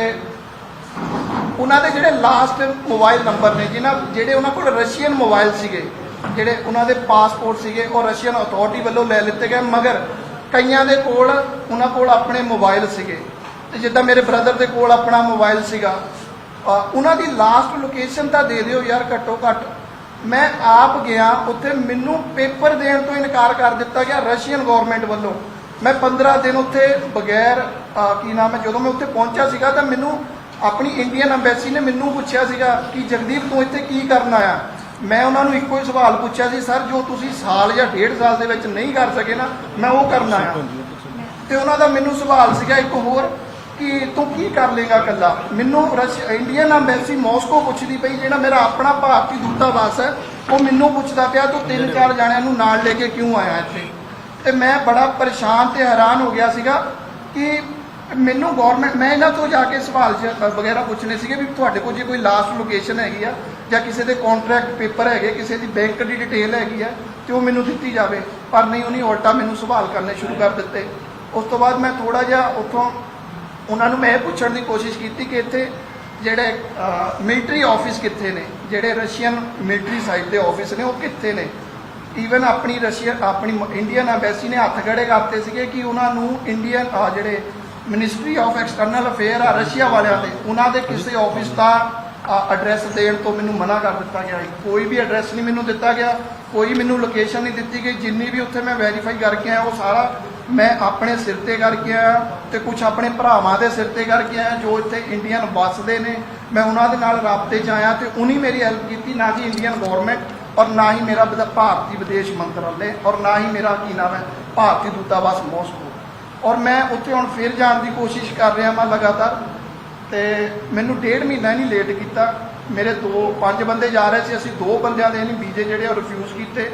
ਉਹਨਾਂ ਦੇ ਜਿਹੜੇ ਲਾਸਟ ਮੋਬਾਈਲ ਨੰਬਰ ਨੇ, ਜਿਨ੍ਹਾਂ ਜਿਹੜੇ ਉਹਨਾਂ ਕੋਲ ਰਸ਼ੀਅਨ ਮੋਬਾਈਲ ਸੀਗੇ, ਜਿਹੜੇ ਉਹਨਾਂ ਦੇ ਪਾਸਪੋਰਟ ਸੀਗੇ, ਉਹ ਰਸ਼ੀਅਨ ਅਥਾਰਟੀ ਵੱਲੋਂ ਲੈ ਲਿੱਤੇ ਗਏ, ਮਗਰ ਕਈਆਂ ਦੇ ਕੋਲ ਉਹਨਾਂ ਕੋਲ ਆਪਣੇ ਮੋਬਾਈਲ ਸੀਗੇ। ਤੇ ਜਿੱਦਾਂ ਮੇਰੇ ਬ੍ਰਦਰ ਦੇ ਕੋਲ ਆਪਣਾ ਮੋਬਾਈਲ ਸੀਗਾ ਉਹਨਾਂ ਦੀ ਲਾਸਟ ਲੋਕੇਸ਼ਨ ਤਾਂ ਦੇ ਦਿਓ ਯਾਰ ਘੱਟੋ ਘੱਟ ਮੈਂ ਆਪ ਗਿਆ ਉੱਥੇ ਮੈਨੂੰ ਪੇਪਰ ਦੇਣ ਤੋਂ ਇਨਕਾਰ ਕਰ ਦਿੱਤਾ ਗਿਆ ਰਸ਼ੀਅਨ ਗਵਰਨਮੈਂਟ ਵੱਲੋਂ। ਮੈਂ 15 ਦਿਨ ਉੱਥੇ ਬਗੈਰ ਕੀ ਨਾਮ ਹੈ ਜਦੋਂ ਮੈਂ ਉੱਥੇ ਪਹੁੰਚਿਆ ਸੀਗਾ ਤਾਂ ਮੈਨੂੰ ਆਪਣੀ ਇੰਡੀਅਨ ਐਮਬੈਸੀ ਨੇ ਮੈਨੂੰ ਪੁੱਛਿਆ ਸੀਗਾ ਕਿ ਜਗਦੀਪ ਤੂੰ ਇੱਥੇ ਕੀ ਕਰਨ ਆਇਆ? ਮੈਂ ਉਹਨਾਂ ਨੂੰ ਇੱਕੋ ਹੀ ਸਵਾਲ ਪੁੱਛਿਆ ਸੀ ਸਰ ਜੋ ਤੁਸੀਂ ਸਾਲ ਜਾਂ ਡੇਢ ਸਾਲ ਦੇ ਵਿੱਚ ਨਹੀਂ ਕਰ ਸਕੇ ਨਾ ਮੈਂ ਉਹ ਕਰਨ ਆਇਆ। ਤੇ ਉਹਨਾਂ ਦਾ ਮੈਨੂੰ ਸਵਾਲ ਸੀਗਾ ਇੱਕ ਹੋਰ ਕਿ ਤੂੰ ਕੀ ਕਰ ਲੇਗਾ ਕੱਲਾ ਮੈਨੂੰ ਰਸ਼ ਇੰਡੀਅਨ ਐਮਬੈਸੀ ਮਾਸਕੋ ਪੁੱਛਦੀ ਪਈ, ਜਿਹੜਾ ਮੇਰਾ ਆਪਣਾ ਭਾਰਤੀ ਦੂਤਾਵਾਸ ਹੈ, ਉਹ ਮੈਨੂੰ ਪੁੱਛਦਾ ਪਿਆ, ਤੂੰ ਤਿੰਨ ਚਾਰ ਜਾਣਿਆਂ ਨੂੰ ਨਾਲ ਲੈ ਕੇ ਕਿਉਂ ਆਇਆ ਇੱਥੇ? ਤੇ ਮੈਂ ਬੜਾ ਪਰੇਸ਼ਾਨ ਤੇ ਹੈਰਾਨ ਹੋ ਗਿਆ ਸੀਗਾ ਕਿ ਮੈਨੂੰ ਗਵਰਨਮੈਂਟ ਮੈਂ ਇਹਨਾਂ ਤੋਂ ਜਾ ਕੇ ਸਵਾਲ ਜ- ਵਗੈਰਾ ਪੁੱਛਣੇ ਸੀਗੇ ਵੀ ਤੁਹਾਡੇ ਕੋਲ ਜੇ ਕੋਈ ਲਾਸਟ ਲੋਕੇਸ਼ਨ ਹੈਗੀ ਆ, ਜਾਂ ਕਿਸੇ ਦੇ ਕੰਟਰੈਕਟ ਪੇਪਰ ਹੈਗੇ, ਕਿਸੇ ਦੀ ਬੈਂਕ ਦੀ ਡਿਟੇਲ ਹੈਗੀ ਆ, ਤੇ ਉਹ ਮੈਨੂੰ ਦਿੱਤੀ ਜਾਵੇ। ਪਰ ਨਹੀਂ, ਉਹਨੇ ਉਲਟਾ ਮੈਨੂੰ ਸਵਾਲ ਕਰਨੇ ਸ਼ੁਰੂ ਕਰ ਦਿੱਤੇ। ਉਸ ਤੋਂ ਬਾਅਦ ਮੈਂ ਥੋੜਾ ਜਿਹਾ ਉੱਥੋਂ ਉਹਨਾਂ ਨੂੰ ਮੈਂ ਇਹ ਪੁੱਛਣ ਦੀ ਕੋਸ਼ਿਸ਼ ਕੀਤੀ ਕਿ ਇੱਥੇ ਜਿਹੜੇ ਮਿਲਟਰੀ ਆਫਿਸ ਕਿੱਥੇ ਨੇ? ਜਿਹੜੇ ਰਸ਼ੀਅਨ ਮਿਲਟਰੀ ਸਾਈਡ ਦੇ ਆਫਿਸ ਨੇ, ਉਹ ਕਿੱਥੇ ਨੇ? ਈਵਨ ਆਪਣੀ ਰਸ਼ੀਅਨ, ਆਪਣੀ ਇੰਡੀਅਨ ਐਮਬੈਸੀ ਨੇ ਹੱਥ ਖੜੇ ਕਰਤੇ ਸੀਗੇ ਕਿ ਉਹਨਾਂ ਨੂੰ ਇੰਡੀਅਨ ਜਿਹੜੇ ਮਿਨਿਸਟਰੀ ਆਫ ਐਕਸਟਰਨਲ ਅਫੇਅਰ ਆ, ਰਸ਼ੀਆ ਵਾਲਿਆਂ ਦੇ, ਉਹਨਾਂ ਦੇ ਕਿਸੇ ਆਫਿਸ ਦਾ ਐਡਰੈਸ ਦੇਣ ਤੋਂ ਮੈਨੂੰ ਮਨਾ ਕਰ ਦਿੱਤਾ ਗਿਆ ਹੈ। ਕੋਈ ਵੀ ਐਡਰੈਸ ਨਹੀਂ ਮੈਨੂੰ ਦਿੱਤਾ ਗਿਆ, ਕੋਈ ਮੈਨੂੰ ਲੋਕੇਸ਼ਨ ਨਹੀਂ ਦਿੱਤੀ ਗਈ। ਜਿੰਨੀ ਵੀ ਉੱਥੇ ਮੈਂ ਵੈਰੀਫਾਈ ਕਰਕੇ ਆਇਆ, ਉਹ ਸਾਰਾ ਮੈਂ ਆਪਣੇ ਸਿਰ ਤੇ ਕਰਕੇ ਆਇਆ ਤੇ ਕੁਝ ਆਪਣੇ ਭਰਾਵਾਂ ਦੇ ਸਿਰ ਤੇ ਕਰਕੇ ਆਇਆ ਜੋ ਇੱਥੇ ਇੰਡੀਅਨ ਵੱਸਦੇ ਨੇ। ਮੈਂ ਉਹਨਾਂ ਦੇ ਨਾਲ ਰਾਬਤੇ 'ਚ ਆਇਆ ਤੇ ਉਨੀ ਮੇਰੀ ਹੈਲਪ ਕੀਤੀ, ਨਾ ਕਿ ਇੰਡੀਅਨ ਗਵਰਨਮੈਂਟ ਔਰ ਨਾ ਹੀ ਮੇਰਾ ਭਾਰਤੀ ਵਿਦੇਸ਼ ਮੰਤਰਾਲੇ ਔਰ ਨਾ ਹੀ ਮੇਰਾ ਕੀ ਨਾਮ ਹੈ, ਭਾਰਤੀ ਦੂਤਾਵਾਸ ਮੋਸਕੋ ਔਰ ਮੈਂ ਉੱਥੇ ਹੁਣ ਫਿਰ ਜਾਣ ਦੀ ਕੋਸ਼ਿਸ਼ ਕਰ ਰਿਹਾ ਮੈਂ ਲਗਾਤਾਰ ਤੇ ਮੈਨੂੰ ਡੇਢ ਮਹੀਨਾ ਹੀ ਨਹੀਂ ਲੇਟ ਕੀਤਾ। ਮੇਰੇ ਦੋ, ਪੰਜ ਬੰਦੇ ਜਾ ਰਹੇ ਸੀ, ਅਸੀਂ ਦੋ ਬੰਦਿਆਂ ਦੇ ਨਹੀਂ ਵੀਜ਼ੇ ਜਿਹੜੇ ਉਹ ਰਿਫਿਊਜ਼ ਕੀਤੇ।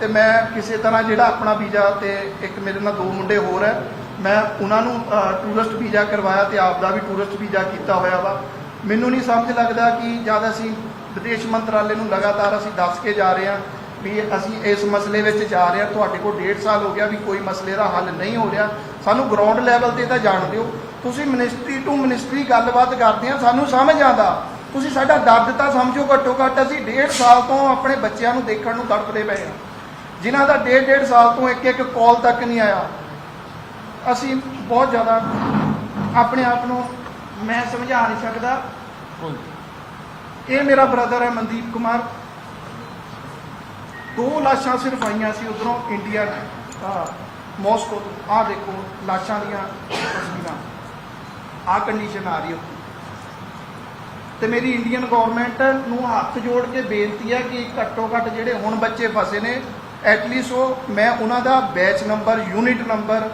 ਤੇ ਮੈਂ ਕਿਸੇ ਤਰ੍ਹਾਂ ਜਿਹੜਾ ਆਪਣਾ ਵੀਜ਼ਾ ਤੇ ਇੱਕ ਮੇਰੇ ਨਾਲ ਦੋ ਮੁੰਡੇ ਹੋਰ ਹੈ, ਮੈਂ ਉਹਨਾਂ ਨੂੰ ਟੂਰਿਸਟ ਵੀਜ਼ਾ ਕਰਵਾਇਆ ਤੇ ਆਪ ਦਾ ਵੀ ਟੂਰਿਸਟ ਵੀਜ਼ਾ ਕੀਤਾ ਹੋਇਆ ਵਾ। ਮੈਨੂੰ ਨਹੀਂ ਸਮਝ ਲੱਗਦਾ ਕਿ ਜਦ ਅਸੀਂ ਵਿਦੇਸ਼ ਮੰਤਰਾਲੇ ਨੂੰ ਲਗਾਤਾਰ ਅਸੀਂ ਦੱਸ ਕੇ ਜਾ ਰਹੇ ਹਾਂ ਵੀ ਅਸੀਂ ਇਸ ਮਸਲੇ ਵਿੱਚ ਜਾ ਰਹੇ ਹਾਂ, ਤੁਹਾਡੇ ਕੋਲ ਡੇਢ ਸਾਲ ਹੋ ਗਿਆ ਵੀ ਕੋਈ ਮਸਲੇ ਦਾ ਹੱਲ ਨਹੀਂ ਹੋ ਰਿਹਾ। ਸਾਨੂੰ ਗਰਾਊਂਡ ਲੈਵਲ ਤੇ ਤਾਂ ਜਾਣ ਦਿਓ। ਤੁਸੀਂ ਮਿਨਿਸਟਰੀ ਟੂ ਮਿਨਿਸਟਰੀ ਗੱਲਬਾਤ ਕਰਦੇ ਆ ਸਾਨੂੰ ਸਮਝ ਆਉਂਦਾ। ਤੁਸੀਂ ਸਾਡਾ ਦਰਦ ਤਾਂ ਸਮਝੋ ਘੱਟੋ ਘੱਟ, ਅਸੀਂ ਡੇਢ ਸਾਲ ਤੋਂ ਆਪਣੇ ਬੱਚਿਆਂ ਨੂੰ ਦੇਖਣ ਨੂੰ ਤੜਪਦੇ ਪਏ ਆ ਜਿਨ੍ਹਾਂ ਦਾ ਡੇਢ ਡੇਢ ਸਾਲ ਤੋਂ ਇੱਕ ਇੱਕ ਕਾਲ ਤੱਕ ਨਹੀਂ ਆਇਆ। ਅਸੀਂ ਬਹੁਤ ਜ਼ਿਆਦਾ ਆਪਣੇ ਆਪ ਨੂੰ ਮੈਂ ਸਮਝਾ ਨਹੀਂ ਸਕਦਾ। ਇਹ ਮੇਰਾ ਬ੍ਰਦਰ ਹੈ ਮਨਦੀਪ ਕੁਮਾਰ। ਦੋ ਲਾਸ਼ਾਂ ਸਿਰਫ ਆਈਆਂ ਸੀ ਉਧਰੋਂ ਇੰਡੀਆ ਮੋਸਕੋ ਤੋਂ। ਆਹ ਦੇਖੋ, ਲਾਸ਼ਾਂ ਦੀਆਂ ਤਸਵੀਰਾਂ। ਆਹ ਕੰਡੀਸ਼ਨ ਆ ਰਹੀ ਹੈ ਤੇ ਮੇਰੀ ਇੰਡੀਅਨ ਗਵਰਨਮੈਂਟ ਨੂੰ ਹੱਥ ਜੋੜ ਕੇ ਬੇਨਤੀ ਹੈ ਕਿ ਘੱਟੋ ਘੱਟ ਜਿਹੜੇ ਹੁਣ ਬੱਚੇ ਫਸੇ ਨੇ ਐਟਲੀਸਟ ਉਹ, ਮੈਂ ਉਹਨਾਂ ਦਾ ਬੈਚ ਨੰਬਰ ਯੂਨਿਟ ਨੰਬਰ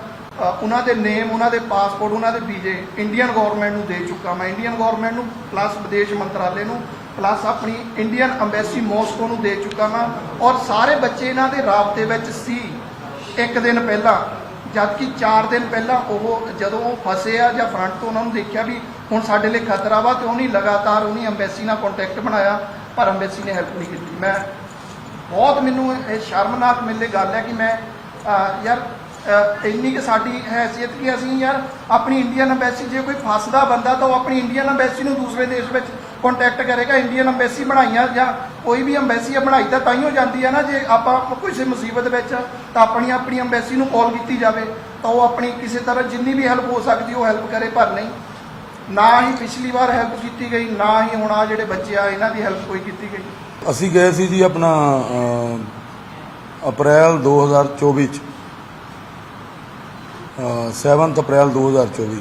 ਉਹਨਾਂ ਦੇ ਨੇਮ ਉਹਨਾਂ ਦੇ ਪਾਸਪੋਰਟ ਉਹਨਾਂ ਦੇ ਵੀਜ਼ੇ ਇੰਡੀਅਨ ਗਵਰਨਮੈਂਟ ਨੂੰ ਦੇ ਚੁੱਕਾ ਮੈਂ। ਇੰਡੀਅਨ ਗਵਰਨਮੈਂਟ ਨੂੰ ਪਲੱਸ ਵਿਦੇਸ਼ ਮੰਤਰਾਲੇ ਨੂੰ ਪਲੱਸ ਆਪਣੀ ਇੰਡੀਅਨ ਅੰਬੈਸੀ ਮੋਸਕੋ ਨੂੰ ਦੇ ਚੁੱਕਾ ਮੈਂ। ਔਰ ਸਾਰੇ ਬੱਚੇ ਇਹਨਾਂ ਦੇ ਰਾਬਤੇ ਵਿੱਚ ਸੀ ਇੱਕ ਦਿਨ ਪਹਿਲਾਂ। ਜਦਕਿ 4 ਦਿਨ ਪਹਿਲਾਂ ਉਹ ਜਦੋਂ ਉਹ ਫਸੇ ਆ ਜਾਂ ਫਰੰਟ ਤੋਂ ਉਹਨਾਂ ਨੂੰ ਦੇਖਿਆ ਵੀ ਹੁਣ ਸਾਡੇ ਲਈ ਖਤਰਾ ਵਾ, ਤੇ ਉਹਨੇ ਲਗਾਤਾਰ ਉਹਨੇ ਅੰਬੈਸੀ ਨਾਲ ਕੰਟੈਕਟ ਬਣਾਇਆ, ਪਰ ਅੰਬੈਸੀ ਨੇ ਹੈਲਪ ਨਹੀਂ ਕੀਤੀ। ਮੈਂ ਬਹੁਤ ਮੈਨੂੰ ਇਹ ਸ਼ਰਮਨਾਕ ਮੇਲੇ ਗੱਲ ਹੈ ਕਿ ਮੈਂ ਯਾਰ ਇੰਨੀ ਕਿ ਸਾਡੀ ਹੈਸੀਅਤ ਕਿ ਅਸੀਂ ਯਾਰ ਆਪਣੀ ਇੰਡੀਅਨ ਅੰਬੈਸੀ ਜੇ ਕੋਈ ਫਸਦਾ ਬੰਦਾ ਤਾਂ ਉਹ ਆਪਣੀ ਇੰਡੀਅਨ ਅੰਬੈਸੀ ਨੂੰ ਦੂਸਰੇ ਦੇਸ਼ ਵਿੱਚ ਕੰਟੈਕਟ ਕਰੇਗਾ। ਇੰਡੀਅਨ ਅੰਬੈਸੀ ਬਣਾਈਆਂ ਜਾਂ ਕੋਈ ਵੀ ਅੰਬੈਸੀ ਬਣਾਈ ਤਾਂ ਤਾਂ ਹੀ ਹੋ ਜਾਂਦੀ ਹੈ ਨਾ, ਜੇ ਆਪਾਂ ਕਿਸੇ ਮੁਸੀਬਤ ਵਿੱਚ ਤਾਂ ਆਪਣੀ ਆਪਣੀ ਅੰਬੈਸੀ ਨੂੰ ਕਾਲ ਕੀਤੀ ਜਾਵੇ, ਤਾਂ ਉਹ ਆਪਣੀ ਕਿਸੇ ਤਰ੍ਹਾਂ ਜਿੰਨੀ ਵੀ ਹੈਲਪ ਹੋ ਸਕਦੀ ਉਹ ਹੈਲਪ ਕਰੇ, ਪਰ ਨਹੀਂ। ਨਾ ਹੀ ਪਿਛਲੀ ਵਾਰ ਹੈਲਪ ਕੀਤੀ ਗਈ, ਨਾ ਹੀ ਹੁਣ ਆ ਜਿਹੜੇ ਬੱਚੇ ਆ ਇਹਨਾਂ ਦੀ ਹੈਲਪ ਕੋਈ ਕੀਤੀ ਗਈ। ਅਸੀਂ ਗਏ ਸੀ ਜੀ ਆਪਣਾ ਅ, ਅਪ੍ਰੈਲ 2024 ਚ। 7 ਅਪ੍ਰੈਲ 2024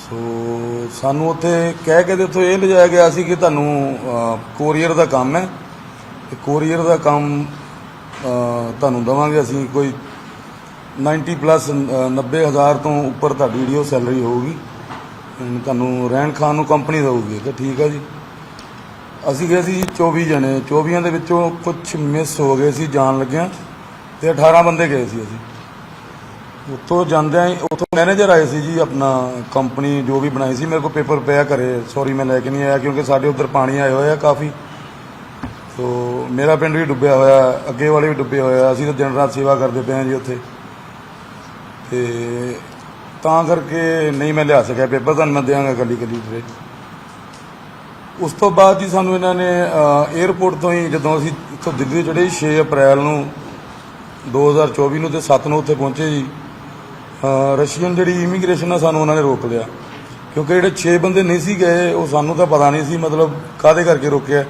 ਸੋ ਸਾਨੂੰ ਉੱਥੇ ਕਹਿ ਕੇ ਤੇ ਉੱਥੋਂ ਇਹ ਲਿਜਾਇਆ ਗਿਆ ਸੀ ਕਿ ਤੁਹਾਨੂੰ ਕੋਰੀਅਰ ਦਾ ਕੰਮ ਹੈ। ਤੇ ਕੋਰੀਅਰ ਦਾ ਕੰਮ ਤੁਹਾਨੂੰ ਦਵਾਂਗੇ ਅਸੀਂ ਕੋਈ 90 ਪਲੱਸ 90000 ਤੋਂ ਉੱਪਰ ਤੁਹਾਡੀ ਵੀਡੀਓ ਸੈਲਰੀ ਹੋਊਗੀ। ਤੁਹਾਨੂੰ ਰਹਿਣ ਖਾਣ ਨੂੰ ਕੰਪਨੀ ਦੇਊਗੀ ਤਾਂ ਠੀਕ ਹੈ ਜੀ। ਅਸੀਂ ਗਏ ਸੀ 24 ਜਣੇ 24 ਦੇ ਵਿੱਚੋਂ ਕੁਝ ਮਿਸ ਹੋ ਗਏ ਸੀ, ਜਾਣ ਲੱਗਿਆਂ ਤੇ 18 ਬੰਦੇ ਗਏ ਸੀ ਅਸੀਂ। ਉੱਥੋਂ ਜਾਂਦਿਆਂ ਹੀ, ਉੱਥੋਂ ਮੈਨੇਜਰ ਆਏ ਸੀ ਜੀ ਆਪਣਾ ਕੰਪਨੀ ਜੋ ਵੀ ਬਣਾਈ ਸੀ, ਮੇਰੇ ਕੋਲ ਪੇਪਰ ਪਿਆ ਘਰੇ। ਸੌਰੀ ਮੈਂ ਲੈ ਕੇ ਨਹੀਂ ਆਇਆ ਕਿਉਂਕਿ ਸਾਡੇ ਉੱਧਰ ਪਾਣੀ ਆਇਆ ਹੋਇਆ ਕਾਫੀ। ਸੋ ਮੇਰਾ ਪਿੰਡ ਵੀ ਡੁੱਬਿਆ ਹੋਇਆ, ਅੱਗੇ ਵਾਲੇ ਵੀ ਡੁੱਬੇ ਹੋਇਆ ਅਸੀਂ ਤਾਂ ਦਿਨ ਰਾਤ ਸੇਵਾ ਕਰਦੇ ਪਏ ਹਾਂ ਜੀ ਉੱਥੇ। ਤੇ ਤਾਂ ਕਰਕੇ ਨਹੀਂ ਮੈਂ ਲਿਆ ਸਕਿਆ ਪੇਪਰ ਤੁਹਾਨੂੰ ਮੈਂ ਦਿਆਂਗਾ ਕੱਲੀ ਕੱਲੀ ਤੇ ਉਸ ਤੋਂ ਬਾਅਦ ਜੀ ਸਾਨੂੰ ਇਹਨਾਂ ਨੇ 에ਅਰਪੋਰਟ ਤੋਂ ਹੀ ਜਦੋਂ ਅਸੀਂ ਇੱਥੋਂ ਦਿੱਲੀ ਜਿਹੜੇ 6 ਅਪ੍ਰੈਲ ਨੂੰ 2024 ਨੂੰ ਤੇ 7 ਨੂੰ ਉੱਥੇ ਪਹੁੰਚੇ ਜੀ ਰਸ਼ੀਅਨ ਜਿਹੜੀ ਇਮੀਗ੍ਰੇਸ਼ਨ ਆ ਸਾਨੂੰ ਉਹਨਾਂ ਨੇ ਰੋਕ ਲਿਆ। ਕਿਉਂਕਿ ਜਿਹੜੇ 6 ਬੰਦੇ ਨਹੀਂ ਸੀ ਗਏ, ਉਹ ਸਾਨੂੰ ਤਾਂ ਪਤਾ ਨਹੀਂ ਸੀ ਮਤਲਬ ਕਾਦੇ ਕਰਕੇ ਰੋਕਿਆ।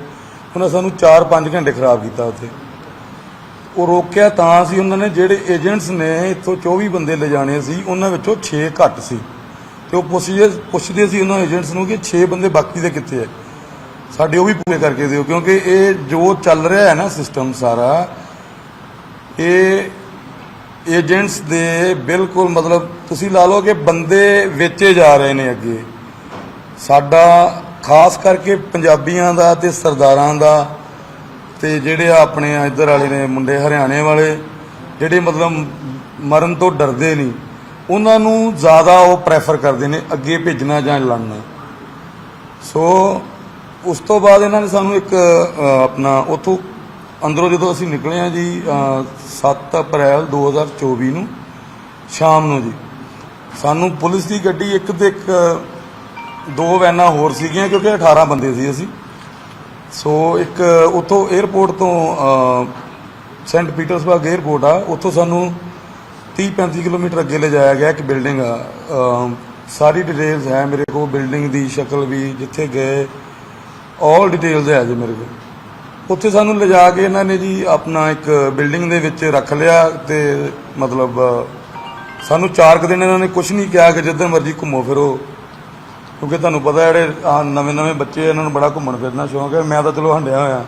ਉਹਨਾਂ ਸਾਨੂੰ 4-5 ਘੰਟੇ ਖਰਾਬ ਕੀਤਾ ਉੱਥੇ। ਉਹ ਰੋਕਿਆ ਤਾਂ ਸੀ ਉਹਨਾਂ ਨੇ ਜਿਹੜੇ ਏਜੰਟਸ ਨੇ ਇੱਥੋਂ 24 ਬੰਦੇ ਲਿਜਾਣੇ ਸੀ, ਉਹਨਾਂ ਵਿੱਚੋਂ 6 ਘੱਟ ਸੀ। ਤੇ ਉਹ ਪੁੱਛਦੇ ਪੁੱਛਦੇ ਸੀ ਉਹਨਾਂ ਏਜੰਟਸ ਨੂੰ ਕਿ 6 ਬੰਦੇ ਬਾਕੀ ਦੇ ਕਿੱਥੇ ਹੈ ਸਾਡੇ ਉਹ ਵੀ ਪੂਰੇ ਕਰਕੇ ਦਿਓ, ਕਿਉਂਕਿ ਇਹ ਜੋ ਚੱਲ ਰਿਹਾ ਹੈ ਨਾ ਸਿਸਟਮ ਸਾਰਾ, ਇਹ ਏਜੰਟਸ ਦੇ ਬਿਲਕੁਲ ਮਤਲਬ ਤੁਸੀਂ ਲਾ ਲਓ ਕਿ ਬੰਦੇ ਵੇਚੇ ਜਾ ਰਹੇ ਨੇ ਅੱਗੇ। ਸਾਡਾ ਖਾਸ ਕਰਕੇ ਪੰਜਾਬੀਆਂ ਦਾ ਤੇ ਸਰਦਾਰਾਂ ਦਾ ਤੇ ਜਿਹੜੇ ਆਪਣੇ ਇੱਧਰ ਵਾਲੇ ਨੇ ਮੁੰਡੇ ਹਰਿਆਣੇ ਵਾਲੇ, ਜਿਹੜੇ ਮਤਲਬ ਮਰਨ ਤੋਂ ਡਰਦੇ ਨਹੀਂ, ਉਹਨਾਂ ਨੂੰ ਜ਼ਿਆਦਾ ਉਹ ਪ੍ਰੈਫਰ ਕਰਦੇ ਨੇ ਅੱਗੇ ਭੇਜਣਾ ਜਾਂ ਲੜਨਾ। ਸੋ ਉਸ ਤੋਂ ਬਾਅਦ ਇਹਨਾਂ ਨੇ ਸਾਨੂੰ ਇੱਕ ਅ, ਆਪਣਾ ਉਥੋਂ ਅੰਦਰੋਂ ਜਦੋਂ ਅਸੀਂ ਨਿਕਲੇ ਆ ਜੀ ਅ, 7 ਅਪ੍ਰੈਲ 2024 ਨੂੰ ਸ਼ਾਮ ਨੂੰ ਜੀ ਸਾਨੂੰ ਪੁਲਿਸ ਦੀ ਗੱਡੀ ਇੱਕ ਤੇ ਇੱਕ ਦੋ ਵੈਨਾਂ ਹੋਰ ਸੀਗੀਆਂ ਕਿਉਂਕਿ 18 ਬੰਦੇ ਸੀ ਅਸੀਂ। ਸੋ ਇੱਕ ਉਥੋਂ 에ਅਰਪੋਰਟ ਤੋਂ ਅ, ਸੈਂਟ ਪੀਟਰਸਬਰਗ 에ਅਰਪੋਰਟ ਆ ਉੱਥੋਂ ਸਾਨੂੰ 30 35 ਕਿਲੋਮੀਟਰ ਅੱਗੇ ਲੈ ਜਾਇਆ ਗਿਆ ਇੱਕ ਬਿਲਡਿੰਗ ਆ। ਅ, ਸਾਰੀ ਡਿਟੇਲਸ ਹੈ ਮੇਰੇ ਕੋਲ ਬਿਲਡਿੰਗ ਦੀ ਸ਼ਕਲ ਵੀ ਜਿੱਥੇ ਗਏ ਆਲ ਡਿਟੇਲਸ ਹੈ ਜੀ ਮੇਰੇ ਕੋਲ। ਉੱਥੇ ਸਾਨੂੰ ਲਿਜਾ ਕੇ ਇਹਨਾਂ ਨੇ ਜੀ ਆਪਣਾ ਇੱਕ ਬਿਲਡਿੰਗ ਦੇ ਵਿੱਚ ਰੱਖ ਲਿਆ ਤੇ ਮਤਲਬ, ਸਾਨੂੰ ਚਾਰ ਕੁ ਦਿਨ ਇਹਨਾਂ ਨੇ ਕੁਝ ਨਹੀਂ ਕਿਹਾ ਕਿ ਜਿੱਦਾਂ ਮਰਜ਼ੀ ਘੁੰਮੋ ਫਿਰੋ। ਕਿਉਂਕਿ ਤੁਹਾਨੂੰ ਪਤਾ ਜਿਹੜੇ ਨਵੇਂ ਨਵੇਂ ਬੱਚੇ ਇਹਨਾਂ ਨੂੰ ਬੜਾ ਘੁੰਮਣ ਫਿਰਨਾ ਸ਼ੌਂਕ ਹੈ। ਮੈਂ ਤਾਂ ਚਲੋ ਹੰਡਿਆ ਹੋਇਆ।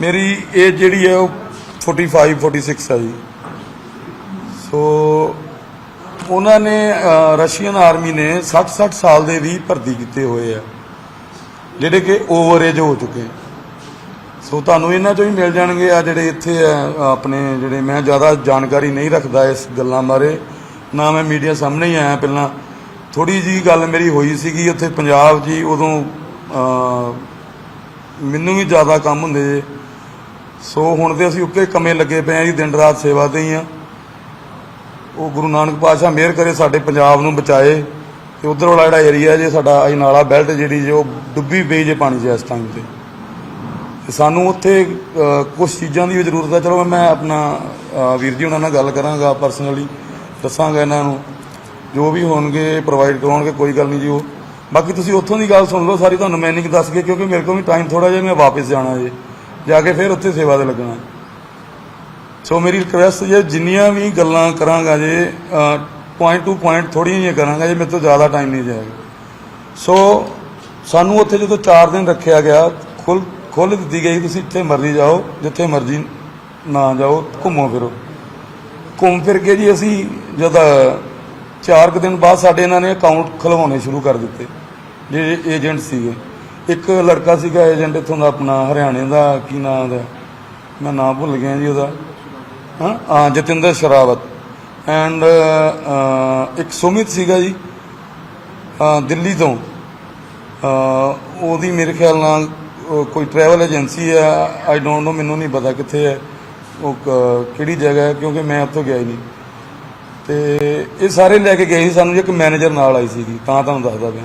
ਮੇਰੀ ਏਜ ਜਿਹੜੀ ਹੈ ਉਹ 45 46 ਹੈ ਜੀ। ਸੋ ਉਹਨਾਂ ਨੇ ਰਸ਼ੀਅਨ ਆਰਮੀ ਨੇ 60 60 ਸਾਲ ਦੇ ਵੀ ਭਰਤੀ ਕੀਤੇ ਹੋਏ ਆ। ਜਿਹੜੇ ਕਿ ਓਵਰ ਏਜ ਹੋ ਚੁੱਕੇ ਸੋ ਤੁਹਾਨੂੰ ਇਹਨਾਂ ਚੋਂ ਹੀ ਮਿਲ ਜਾਣਗੇ, ਆ ਜਿਹੜੇ ਇੱਥੇ ਆ ਆਪਣੇ ਜਿਹੜੇ ਮੈਂ ਜ਼ਿਆਦਾ ਜਾਣਕਾਰੀ ਨਹੀਂ ਰੱਖਦਾ ਇਸ ਗੱਲਾਂ ਬਾਰੇ। ਨਾ ਮੈਂ ਮੀਡੀਆ ਸਾਹਮਣੇ ਹੀ ਆਇਆ ਪਹਿਲਾਂ। ਥੋੜੀ ਜੀ ਗੱਲ ਮੇਰੀ ਹੋਈ ਸੀਗੀ, ਉੱਥੇ ਪੰਜਾਬ ਜੀ ਉਦੋਂ ਮੈਨੂੰ ਵੀ ਜ਼ਿਆਦਾ ਕੰਮ ਹੁੰਦੇ ਜੇ। ਸੋ ਹੁਣ ਤੇ ਅਸੀਂ ਉੱਕੇ ਕਮੇ ਲੱਗੇ ਪਏ ਆ ਜੀ, ਦਿਨ ਰਾਤ ਸੇਵਾ ਤੇ ਹੀ ਆ ਉਹ ਗੁਰੂ ਨਾਨਕ ਪਾਤਸ਼ਾਹ ਮਿਹਰ ਕਰੇ ਸਾਡੇ ਪੰਜਾਬ ਨੂੰ ਬਚਾਏ। ਤੇ ਉਧਰ ਵਾਲਾ ਜਿਹੜਾ ਏਰੀਆ ਜੇ ਸਾਡਾ ਅਜਨਾਲਾ ਬੈਲਟ ਜਿਹੜੀ ਜੋ ਡੁੱਬੀ ਪਈ ਜੇ ਪਾਣੀ 'ਚ ਇਸ ਟਾਈਮ ਤੇ। ਤੇ ਸਾਨੂੰ ਉੱਥੇ ਕੁਝ ਚੀਜ਼ਾਂ ਦੀ ਜ਼ਰੂਰਤ ਹੈ ਚਲੋ ਮੈਂ ਆਪਣਾ ਵੀਰ ਜੀ ਉਹਨਾਂ ਨਾਲ ਗੱਲ ਕਰਾਂਗਾ ਪਰਸਨਲੀ ਦੱਸਾਂਗਾ ਇਹਨਾਂ ਨੂੰ। ਜੋ ਵੀ ਹੋਣਗੇ ਪ੍ਰੋਵਾਈਡ ਕਰਵਾਉਣਗੇ ਕੋਈ ਗੱਲ ਨਹੀਂ ਜੀ ਉਹ। ਬਾਕੀ ਤੁਸੀਂ ਉੱਥੋਂ ਦੀ ਗੱਲ ਸੁਣ ਲਓ, ਸਾਰੀ ਤੁਹਾਨੂੰ ਮੈਂ ਨਹੀਂ ਦੱਸ ਕੇ ਕਿਉਂਕਿ ਮੇਰੇ ਕੋਲ ਵੀ ਟਾਈਮ ਥੋੜਾ ਜਿਹਾ, ਮੈਂ ਵਾਪਸ ਜਾਣਾ ਜੇ। ਜਾ ਕੇ ਫਿਰ ਉੱਥੇ ਸੇਵਾ ਤੇ ਲੱਗਣਾ। ਸੋ ਮੇਰੀ ਰਿਕਵੈਸਟ ਜੇ ਜਿੰਨੀਆਂ ਵੀ ਗੱਲਾਂ ਕਰਾਂਗਾ ਜੇ ਪੁਆਇੰਟ ਟੂ ਪੁਆਇੰਟ ਥੋੜੀਆਂ ਜਿਹੀਆਂ ਕਰਾਂਗਾ ਜੇ ਮੇਰੇ ਤੋਂ ਜ਼ਿਆਦਾ ਟਾਈਮ ਨਹੀਂ ਜਾਏਗਾ। ਸੋ ਸਾਨੂੰ ਉੱਥੇ ਜਦੋਂ 4 ਦਿਨ ਰੱਖਿਆ ਗਿਆ, ਖੁੱਲ, ਖੁੱਲ੍ਹ ਦਿੱਤੀ ਗਈ ਤੁਸੀਂ ਇੱਥੇ ਮਰਜ਼ੀ ਜਾਓ, ਜਿੱਥੇ ਮਰਜ਼ੀ ਨਾ ਜਾਓ, ਘੁੰਮੋ ਫਿਰੋ। ਘੁੰਮ ਫਿਰ ਕੇ ਜੀ ਅਸੀਂ ਜਦ 4 ਕੁ ਦਿਨ ਬਾਅਦ ਸਾਡੇ ਇਹਨਾਂ ਨੇ ਅਕਾਊਂਟ ਖੁਲਵਾਉਣੇ ਸ਼ੁਰੂ ਕਰ ਦਿੱਤੇ, ਜਿਹੜੇ ਏਜੰਟ ਸੀਗੇ। ਇੱਕ ਲੜਕਾ ਸੀਗਾ ਏਜੰਟ ਇੱਥੋਂ ਦਾ ਆਪਣਾ, ਹਰਿਆਣੇ ਦਾ, ਕੀ ਨਾਮ ਦਾ ਮੈਂ ਨਾਮ ਭੁੱਲ ਗਿਆ ਜੀ ਉਹਦਾ। ਹਾਂ ਹਾਂ, Jatinder Sherawat. And uh, uh, ਇੱਕ ਸੁਮਿਤ ਸੀਗਾ ਜੀ ਦਿੱਲੀ ਤੋਂ। ਉਹਦੀ ਮੇਰੇ ਖਿਆਲ ਨਾਲ ਕੋਈ ਟਰੈਵਲ ਏਜੰਸੀ ਹੈ ਆਈ ਡੋਨਟ ਨੋ ਮੈਨੂੰ ਨਹੀਂ ਪਤਾ ਕਿੱਥੇ ਹੈ। ਉਹ ਕ- ਕਿਹੜੀ ਜਗ੍ਹਾ ਹੈ, ਕਿਉਂਕਿ ਮੈਂ ਉੱਥੋਂ ਗਿਆ ਹੀ ਨਹੀਂ। ਤੇ ਇਹ ਸਾਰੇ ਲੈ ਕੇ ਗਏ ਸੀ, ਸਾਨੂੰ ਜੀ ਇੱਕ ਮੈਨੇਜਰ ਨਾਲ ਆਈ ਸੀਗੀ, ਤਾਂ ਤੁਹਾਨੂੰ ਦੱਸਦਾ ਪਿਆ।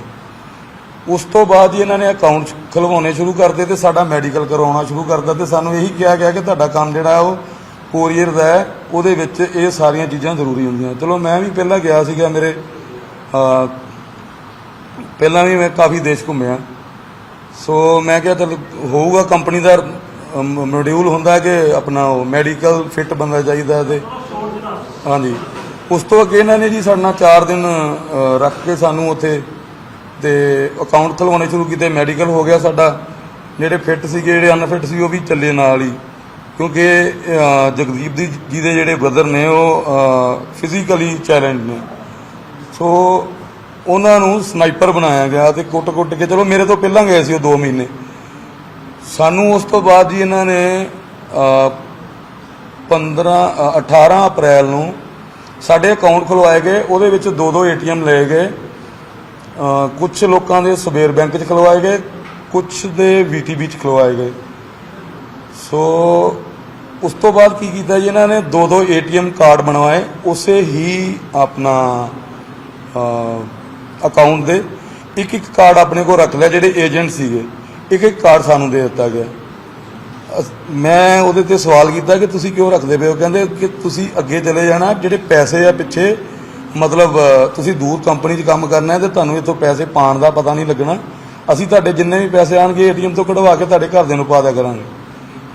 ਉਸ ਤੋਂ ਬਾਅਦ ਹੀ ਇਹਨਾਂ ਨੇ ਅਕਾਊਂਟ ਖੁਲਵਾਉਣੇ ਸ਼ੁਰੂ ਕਰਦੇ ਤੇ ਸਾਡਾ ਮੈਡੀਕਲ ਕਰਵਾਉਣਾ ਸ਼ੁਰੂ ਕਰਤਾ ਤੇ ਸਾਨੂੰ ਇਹੀ ਕਿਹਾ ਗਿਆ ਕਿ ਤੁਹਾਡਾ ਕੰਮ ਜਿਹੜਾ ਉਹ ਕੋਰੀਅਰ ਦਾ ਹੈ ਉਹਦੇ ਵਿੱਚ ਇਹ ਸਾਰੀਆਂ ਚੀਜ਼ਾਂ ਜ਼ਰੂਰੀ ਹੁੰਦੀਆਂ। ਚਲੋ ਮੈਂ ਵੀ ਪਹਿਲਾਂ ਗਿਆ ਸੀਗਾ ਮੇਰੇ ਅ, ਪਹਿਲਾਂ ਵੀ ਮੈਂ ਕਾਫੀ ਦੇਸ਼ ਘੁੰਮਿਆ। ਸੋ ਮੈਂ ਕਿਹਾ ਚਲ ਹੋਊਗਾ ਕੰਪਨੀ ਦਾ ਮੋਡਿਊਲ ਹੁੰਦਾ ਕਿ ਆਪਣਾ ਉਹ ਮੈਡੀਕਲ ਫਿੱਟ ਬੰਦਾ ਚਾਹੀਦਾ ਤੇ ਹਾਂਜੀ। ਉਸ ਤੋਂ ਅੱਗੇ ਇਹਨਾਂ ਨੇ ਜੀ ਸਾਡੇ ਨਾਲ 4 ਦਿਨ ਅ, ਰੱਖ ਕੇ ਸਾਨੂੰ ਉੱਥੇ ਤੇ ਅਕਾਊਂਟ ਖੁਲਵਾਉਣੇ ਸ਼ੁਰੂ ਕੀਤੇ। ਮੈਡੀਕਲ ਹੋ ਗਿਆ ਸਾਡਾ। ਜਿਹੜੇ ਫਿੱਟ ਸੀਗੇ ਜਿਹੜੇ ਅਨਫਿੱਟ ਸੀ ਉਹ ਵੀ ਚੱਲੇ ਨਾਲ ਹੀ। ਕਿਉਂਕਿ ਜਗਦੀਪ ਦੀ ਜੀ ਦੇ ਜਿਹੜੇ ਬ੍ਰਦਰ ਨੇ ਉਹ ਫਿਜ਼ੀਕਲੀ ਚੈਲੰਜ ਨੇ। ਸੋ ਉਹਨਾਂ ਨੂੰ ਸਨਾਈਪਰ ਬਣਾਇਆ ਗਿਆ ਤੇ ਕੁੱਟ-ਕੁੱਟ ਕੇ ਚਲੋ ਮੇਰੇ ਤੋਂ ਪਹਿਲਾਂ ਗਏ ਸੀ ਉਹ 2 ਮਹੀਨੇ। ਸਾਨੂੰ ਉਸ ਤੋਂ ਬਾਅਦ ਜੀ ਇਹਨਾਂ ਨੇ ਅ, 15 18 ਅਪ੍ਰੈਲ ਨੂੰ ਸਾਡੇ ਅਕਾਊਂਟ ਖੁਲਵਾਏ ਗਏ। ਉਹਦੇ ਵਿੱਚ ਦੋ ਦੋ ਏਟੀਐਮ ਲਏ ਗਏ। ਕੁਝ ਲੋਕਾਂ ਦੇ ਸਵੇਰ ਬੈਂਕ 'ਚ ਖਲਵਾਏ ਗਏ। ਕੁਝ ਦੇ ਵੀਟੀਬੀ 'ਚ ਖਲਵਾਏ ਗਏ। ਸੋ ਉਸ ਤੋਂ ਬਾਅਦ ਕੀ ਕੀਤਾ ਜੀ, ਇਹਨਾਂ ਨੇ ਦੋ ਦੋ ਏਟੀਐਮ ਕਾਰਡ ਬਣਵਾਏ, ਉਸੇ ਹੀ ਆਪਣਾ ਅਕਾਊਂਟ ਦੇ ਇੱਕ ਇੱਕ ਕਾਰਡ ਆਪਣੇ ਕੋਲ ਰੱਖ ਲਿਆ ਜਿਹੜੇ ਏਜੰਟ ਸੀਗੇ। ਇੱਕ ਇੱਕ ਕਾਰਡ ਸਾਨੂੰ ਦੇ ਦਿੱਤਾ ਗਿਆ। ਮੈਂ ਉਹਦੇ ਤੇ ਸਵਾਲ ਕੀਤਾ ਕਿ ਤੁਸੀਂ ਕਿਉਂ ਰੱਖਦੇ ਪਏ ਹੋ? ਕਹਿੰਦੇ ਕਿ ਤੁਸੀਂ ਅੱਗੇ ਚਲੇ ਜਾਣਾ, ਜਿਹੜੇ ਪੈਸੇ ਆ ਪਿੱਛੇ, ਮਤਲਬ, ਤੁਸੀਂ ਦੂਰ ਕੰਪਨੀ 'ਚ ਕੰਮ ਕਰਨਾ ਹੈ ਤੇ ਤੁਹਾਨੂੰ ਇੱਥੋਂ ਪੈਸੇ ਪਾਣ ਦਾ ਪਤਾ ਨਹੀਂ ਲੱਗਣਾ। ਅਸੀਂ ਤੁਹਾਡੇ ਜਿੰਨੇ ਵੀ ਪੈਸੇ ਆਣਗੇ, ਏਟੀਐਮ ਤੋਂ ਕਢਵਾ ਕੇ ਤੁਹਾਡੇ ਘਰਦਿਆਂ ਨੂੰ ਪਾ ਦਿਆ ਕਰਾਂਗੇ।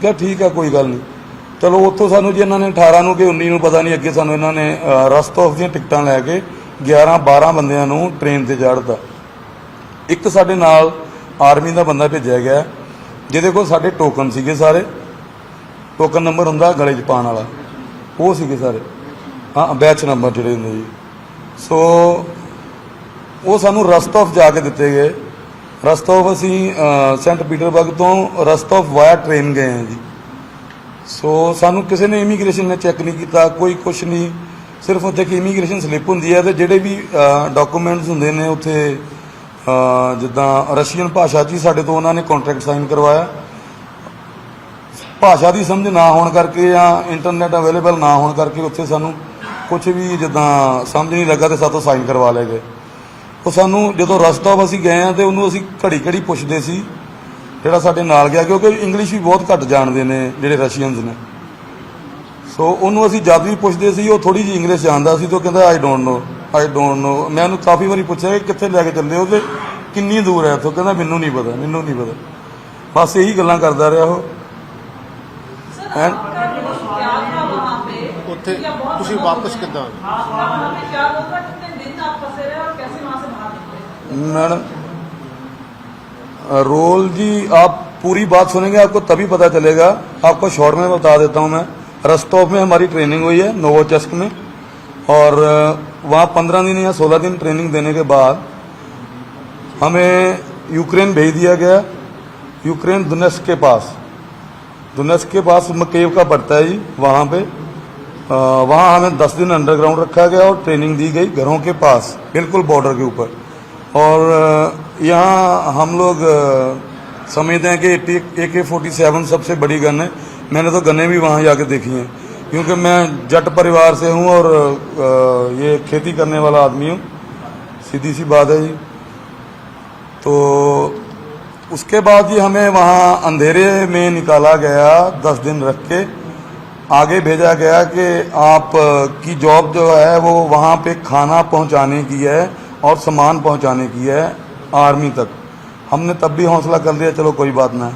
ਕਿਹਾ, ਠੀਕ ਆ, ਕੋਈ ਗੱਲ ਨਹੀਂ। ਚਲੋ ਉੱਥੋਂ ਸਾਨੂੰ ਜੀ ਇਹਨਾਂ ਨੇ 18 ਨੂੰ ਕਿ 19 ਨੂੰ ਪਤਾ ਨਹੀਂ, ਅੱਗੇ ਸਾਨੂੰ ਇਹਨਾਂ ਨੇ ਰਸਟ ਰਸਤੋਫ ਦੀਆਂ ਟਿਕਟਾਂ ਲੈ ਕੇ 11 12 ਬੰਦਿਆਂ ਨੂੰ ਟ੍ਰੇਨ ਤੇ ਚਾੜਤਾ ਇੱਕ ਸਾਡੇ ਨਾਲ ਆਰਮੀ ਦਾ ਬੰਦਾ ਭੇਜਿਆ ਗਿਆ, ਜਿਹਦੇ ਕੋਲ ਸਾਡੇ ਟੋਕਨ ਸੀਗੇ ਸਾਰੇ। ਟੋਕਨ ਨੰਬਰ ਹੁੰਦਾ ਗਲੇ 'ਚ ਪਾਉਣ ਵਾਲਾ। ਉਹ ਸੀਗੇ ਸਾਰੇ। ਹਾਂ ਬੈਚ ਨੰਬਰ ਜਿਹੜੇ ਹੁੰਦੇ ਜੀ। ਸੋ ਉਹ ਸਾਨੂੰ ਰਸਟ ਰਸਤੋਫ ਜਾ ਕੇ ਦਿੱਤੇ ਗਏ। ਰਸਤੋਫ ਅਸੀਂ ਸੈਂਟ ਪੀਟਰਬਰਗ ਤੋਂ ਰਸਤੋਫ ਵਾਇਆ ਟ੍ਰੇਨ ਗਏ ਹਾਂ ਜੀ। ਸੋ ਸਾਨੂੰ ਕਿਸੇ ਨੇ ਇਮੀਗ੍ਰੇਸ਼ਨ ਨੇ ਚੈੱਕ ਨਹੀਂ ਕੀਤਾ, ਕੋਈ ਕੁਝ ਨਹੀਂ। ਸਿਰਫ ਉੱਥੇ ਕਿ ਇਮੀਗ੍ਰੇਸ਼ਨ ਸਲਿੱਪ ਹੁੰਦੀ ਹੈ ਤੇ ਜਿਹੜੇ ਵੀ ਡਾਕੂਮੈਂਟਸ ਹੁੰਦੇ ਨੇ ਉੱਥੇ ਜਿੱਦਾਂ ਰਸ਼ੀਅਨ ਭਾਸ਼ਾ 'ਚ ਹੀ ਸਾਡੇ ਤੋਂ ਉਹਨਾਂ ਨੇ ਕੰਟਰੈਕਟ ਸਾਈਨ ਕਰਵਾਇਆ। ਭਾਸ਼ਾ ਦੀ ਸਮਝ ਨਾ ਹੋਣ ਕਰਕੇ ਜਾਂ ਇੰਟਰਨੈਟ ਅਵੇਲੇਬਲ ਨਾ ਹੋਣ ਕਰਕੇ ਉੱਥੇ ਸਾਨੂੰ ਕੁਝ ਵੀ ਜਿੱਦਾਂ ਸਮਝ ਨਹੀਂ ਲੱਗਾ ਤੇ ਸਾਤੋਂ ਸਾਈਨ ਕਰਵਾ ਲਏ ਗਏ। ਉਹ ਸਾਨੂੰ ਜਦੋਂ ਰਸਤਾ ਅਸੀਂ ਗਏ ਆ ਤੇ ਉਹਨੂੰ ਅਸੀਂ ਘੜੀ ਘੜੀ ਪੁੱਛਦੇ ਸੀ ਜਿਹੜਾ ਸਾਡੇ ਨਾਲ ਗਿਆ ਕਿਉਂਕਿ ਇੰਗਲਿਸ਼ ਵੀ ਬਹੁਤ ਘੱਟ ਜਾਣਦੇ ਨੇ ਜਿਹੜੇ ਰਸ਼ੀਅਨਸ ਨੇ। ਸੋ ਉਹਨੂੰ ਅਸੀਂ ਜਦ ਵੀ ਪੁੱਛਦੇ ਸੀ ਉਹ ਥੋੜੀ ਜੀ ਇੰਗਲਿਸ਼ ਜਾਣਦਾ ਸੀ ਤੇ ਉਹ ਕਹਿੰਦਾ I don't know I don't know ਮੈਂ ਉਹਨੂੰ ਕਾਫੀ ਵਾਰੀ ਪੁੱਛਿਆ ਕਿ ਕਿੱਥੇ ਲੈ ਕੇ ਚੱਲੇ ਹੋ? ਤੇ ਕਿੰਨੀ ਦੂਰ ਹੈ ਤੋਂ ਕਹਿੰਦਾ ਮੈਨੂੰ ਨਹੀਂ ਪਤਾ ਮੈਨੂੰ ਨਹੀਂ ਪਤਾ। ਬਸ ਇਹੀ ਗੱਲਾਂ ਕਰਦਾ ਰਿਹਾ ਉਹ। ਐਂਡ ਉੱਥੇ ਤੁਸੀਂ ਵਾਪਸ ਕਿੱਦਾਂ ਆਏ? ਮੈਡਮ रोल जी, आप पूरी बात सुनेंगे, आपको तभी पता चलेगा। आपको शॉर्ट में बता देता हूँ मैं। रस्तों में हमारी ट्रेनिंग हुई है, नोवोचस्क में। और वहाँ पंद्रह दिन या सोलह दिन ट्रेनिंग देने के बाद हमें यूक्रेन भेज दिया गया। यूक्रेन दुनेस्क के पास। दुनेस्क के पास मकेव का पड़ता है जी, वहाँ पे। वहाँ हमें दस दिन अंडरग्राउंड रखा गया और ट्रेनिंग दी गई घरों के पास, बिल्कुल बॉर्डर के ऊपर। और यहाँ हम लोग समझते हैं कि ए के फोर्टी सेवन सबसे बड़ी गन है। मैंने तो गन्ने भी वहाँ जाके देखी हैं। क्योंकि मैं जट परिवार से हूँ और ये खेती करने वाला आदमी हूँ। सीधी सी बात है जी। तो उसके बाद ही हमें वहाँ अंधेरे में निकाला गया, दस दिन रख के। आगे भेजा गया कि आप की जॉब जो है वो वहाँ पे खाना पहुँचाने की है और सामान पहुँचाने की है। आर्मी तक। हमने तब भी हौसला कर लिया, चलो कोई बात ना।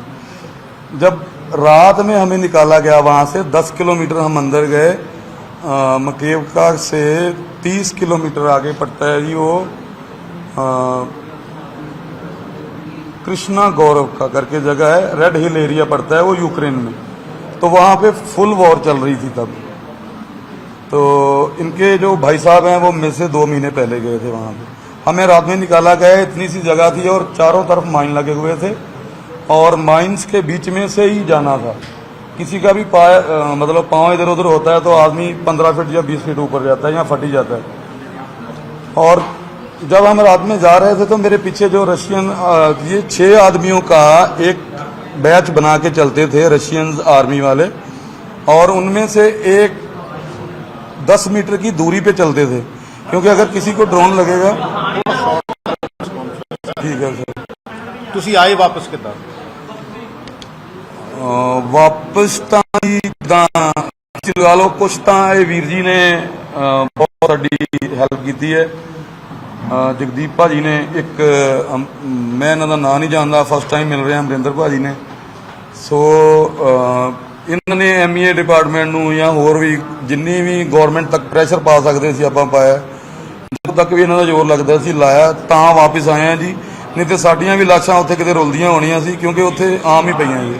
जब रात में हमें निकाला गया वहाँ से 10 किलोमीटर हम अंदर गए मकेवका से 30 किलोमीटर आगे पड़ता है जी वो कृष्णा गौरव का करके जगह है रेड हिल एरिया पड़ता है वो यूक्रेन में। तो वहाँ पे फुल वॉर चल रही थी तब। तो इनके जो भाई साहब हैं वो मेरे से दो महीने पहले गए थे वहाँ पे। हमें रात में निकाला गया, इतनी सी जगह थी और चारों तरफ़ माइन लगे हुए थे। और माइंस के बीच में से ही जाना था। किसी का भी पाय मतलब पाँव इधर उधर होता है तो आदमी पंद्रह फीट या बीस फीट ऊपर जाता है या फट ही जाता है। और जब हम रात में जा रहे थे तो मेरे पीछे जो रशियन ये छह आदमियों का एक बैच बना के चलते थे रशियन आर्मी वाले। और उनमें से एक दस मीटर की दूरी पे चलते थे। क्योंकि अगर किसी को ड्रोन लगेगा ठीक है सर ਤੁਸੀਂ ਆਏ ਵਾਪਸ ਕਿੱਦਾਂ ਅਹ ਵਾਪਸ ਤਾਂ ਜੀ ਜਿੱਦਾਂ ਲਗਾ ਲਓ ਕੁਛ ਤਾਂ ਇਹ ਵੀਰ ਜੀ ਨੇ ਅਹ ਬਹੁਤ ਸਾਡੀ ਹੈਲਪ ਕੀਤੀ ਹੈ ਅਹ ਜਗਦੀਪ ਭਾਜੀ ਨੇ ਇੱਕ ਅਮ, ਮੈਂ ਇਹਨਾਂ ਦਾ ਨਾਂ ਨਹੀਂ ਜਾਣਦਾ ਫਸਟ ਟਾਈਮ ਮਿਲ ਰਿਹਾ ਅਮਰਿੰਦਰ ਭਾਜੀ ਨੇ ਸੋ ਅਹ, ਇਹਨਾਂ ਨੇ ਐਮਈਏ ਡਿਪਾਰਟਮੈਂਟ ਨੂੰ ਜਾਂ ਹੋਰ ਵੀ ਜਿੰਨੀ ਵੀ ਗਵਰਨਮੈਂਟ ਤੱਕ ਪ੍ਰੈਸ਼ਰ ਪਾ ਸਕਦੇ ਸੀ ਆਪਾਂ ਪਾਇਆ ਜਦੋਂ ਤੱਕ ਵੀ ਇਹਨਾਂ ਦਾ ਜ਼ੋਰ ਲੱਗਦਾ ਸੀ, ਲਾਇਆ, ਤਾਂ ਵਾਪਸ ਆਏ ਆ ਜੀ। ਨਹੀਂ ਤੇ ਸਾਡੀਆਂ ਵੀ ਲਾਸ਼ਾਂ ਉੱਥੇ ਕਿਤੇ ਰੁਲਦੀਆਂ ਹੋਣੀਆਂ ਸੀ, ਕਿਉਂਕਿ ਉੱਥੇ ਆਮ ਹੀ ਪਈਆਂ ਜੀ।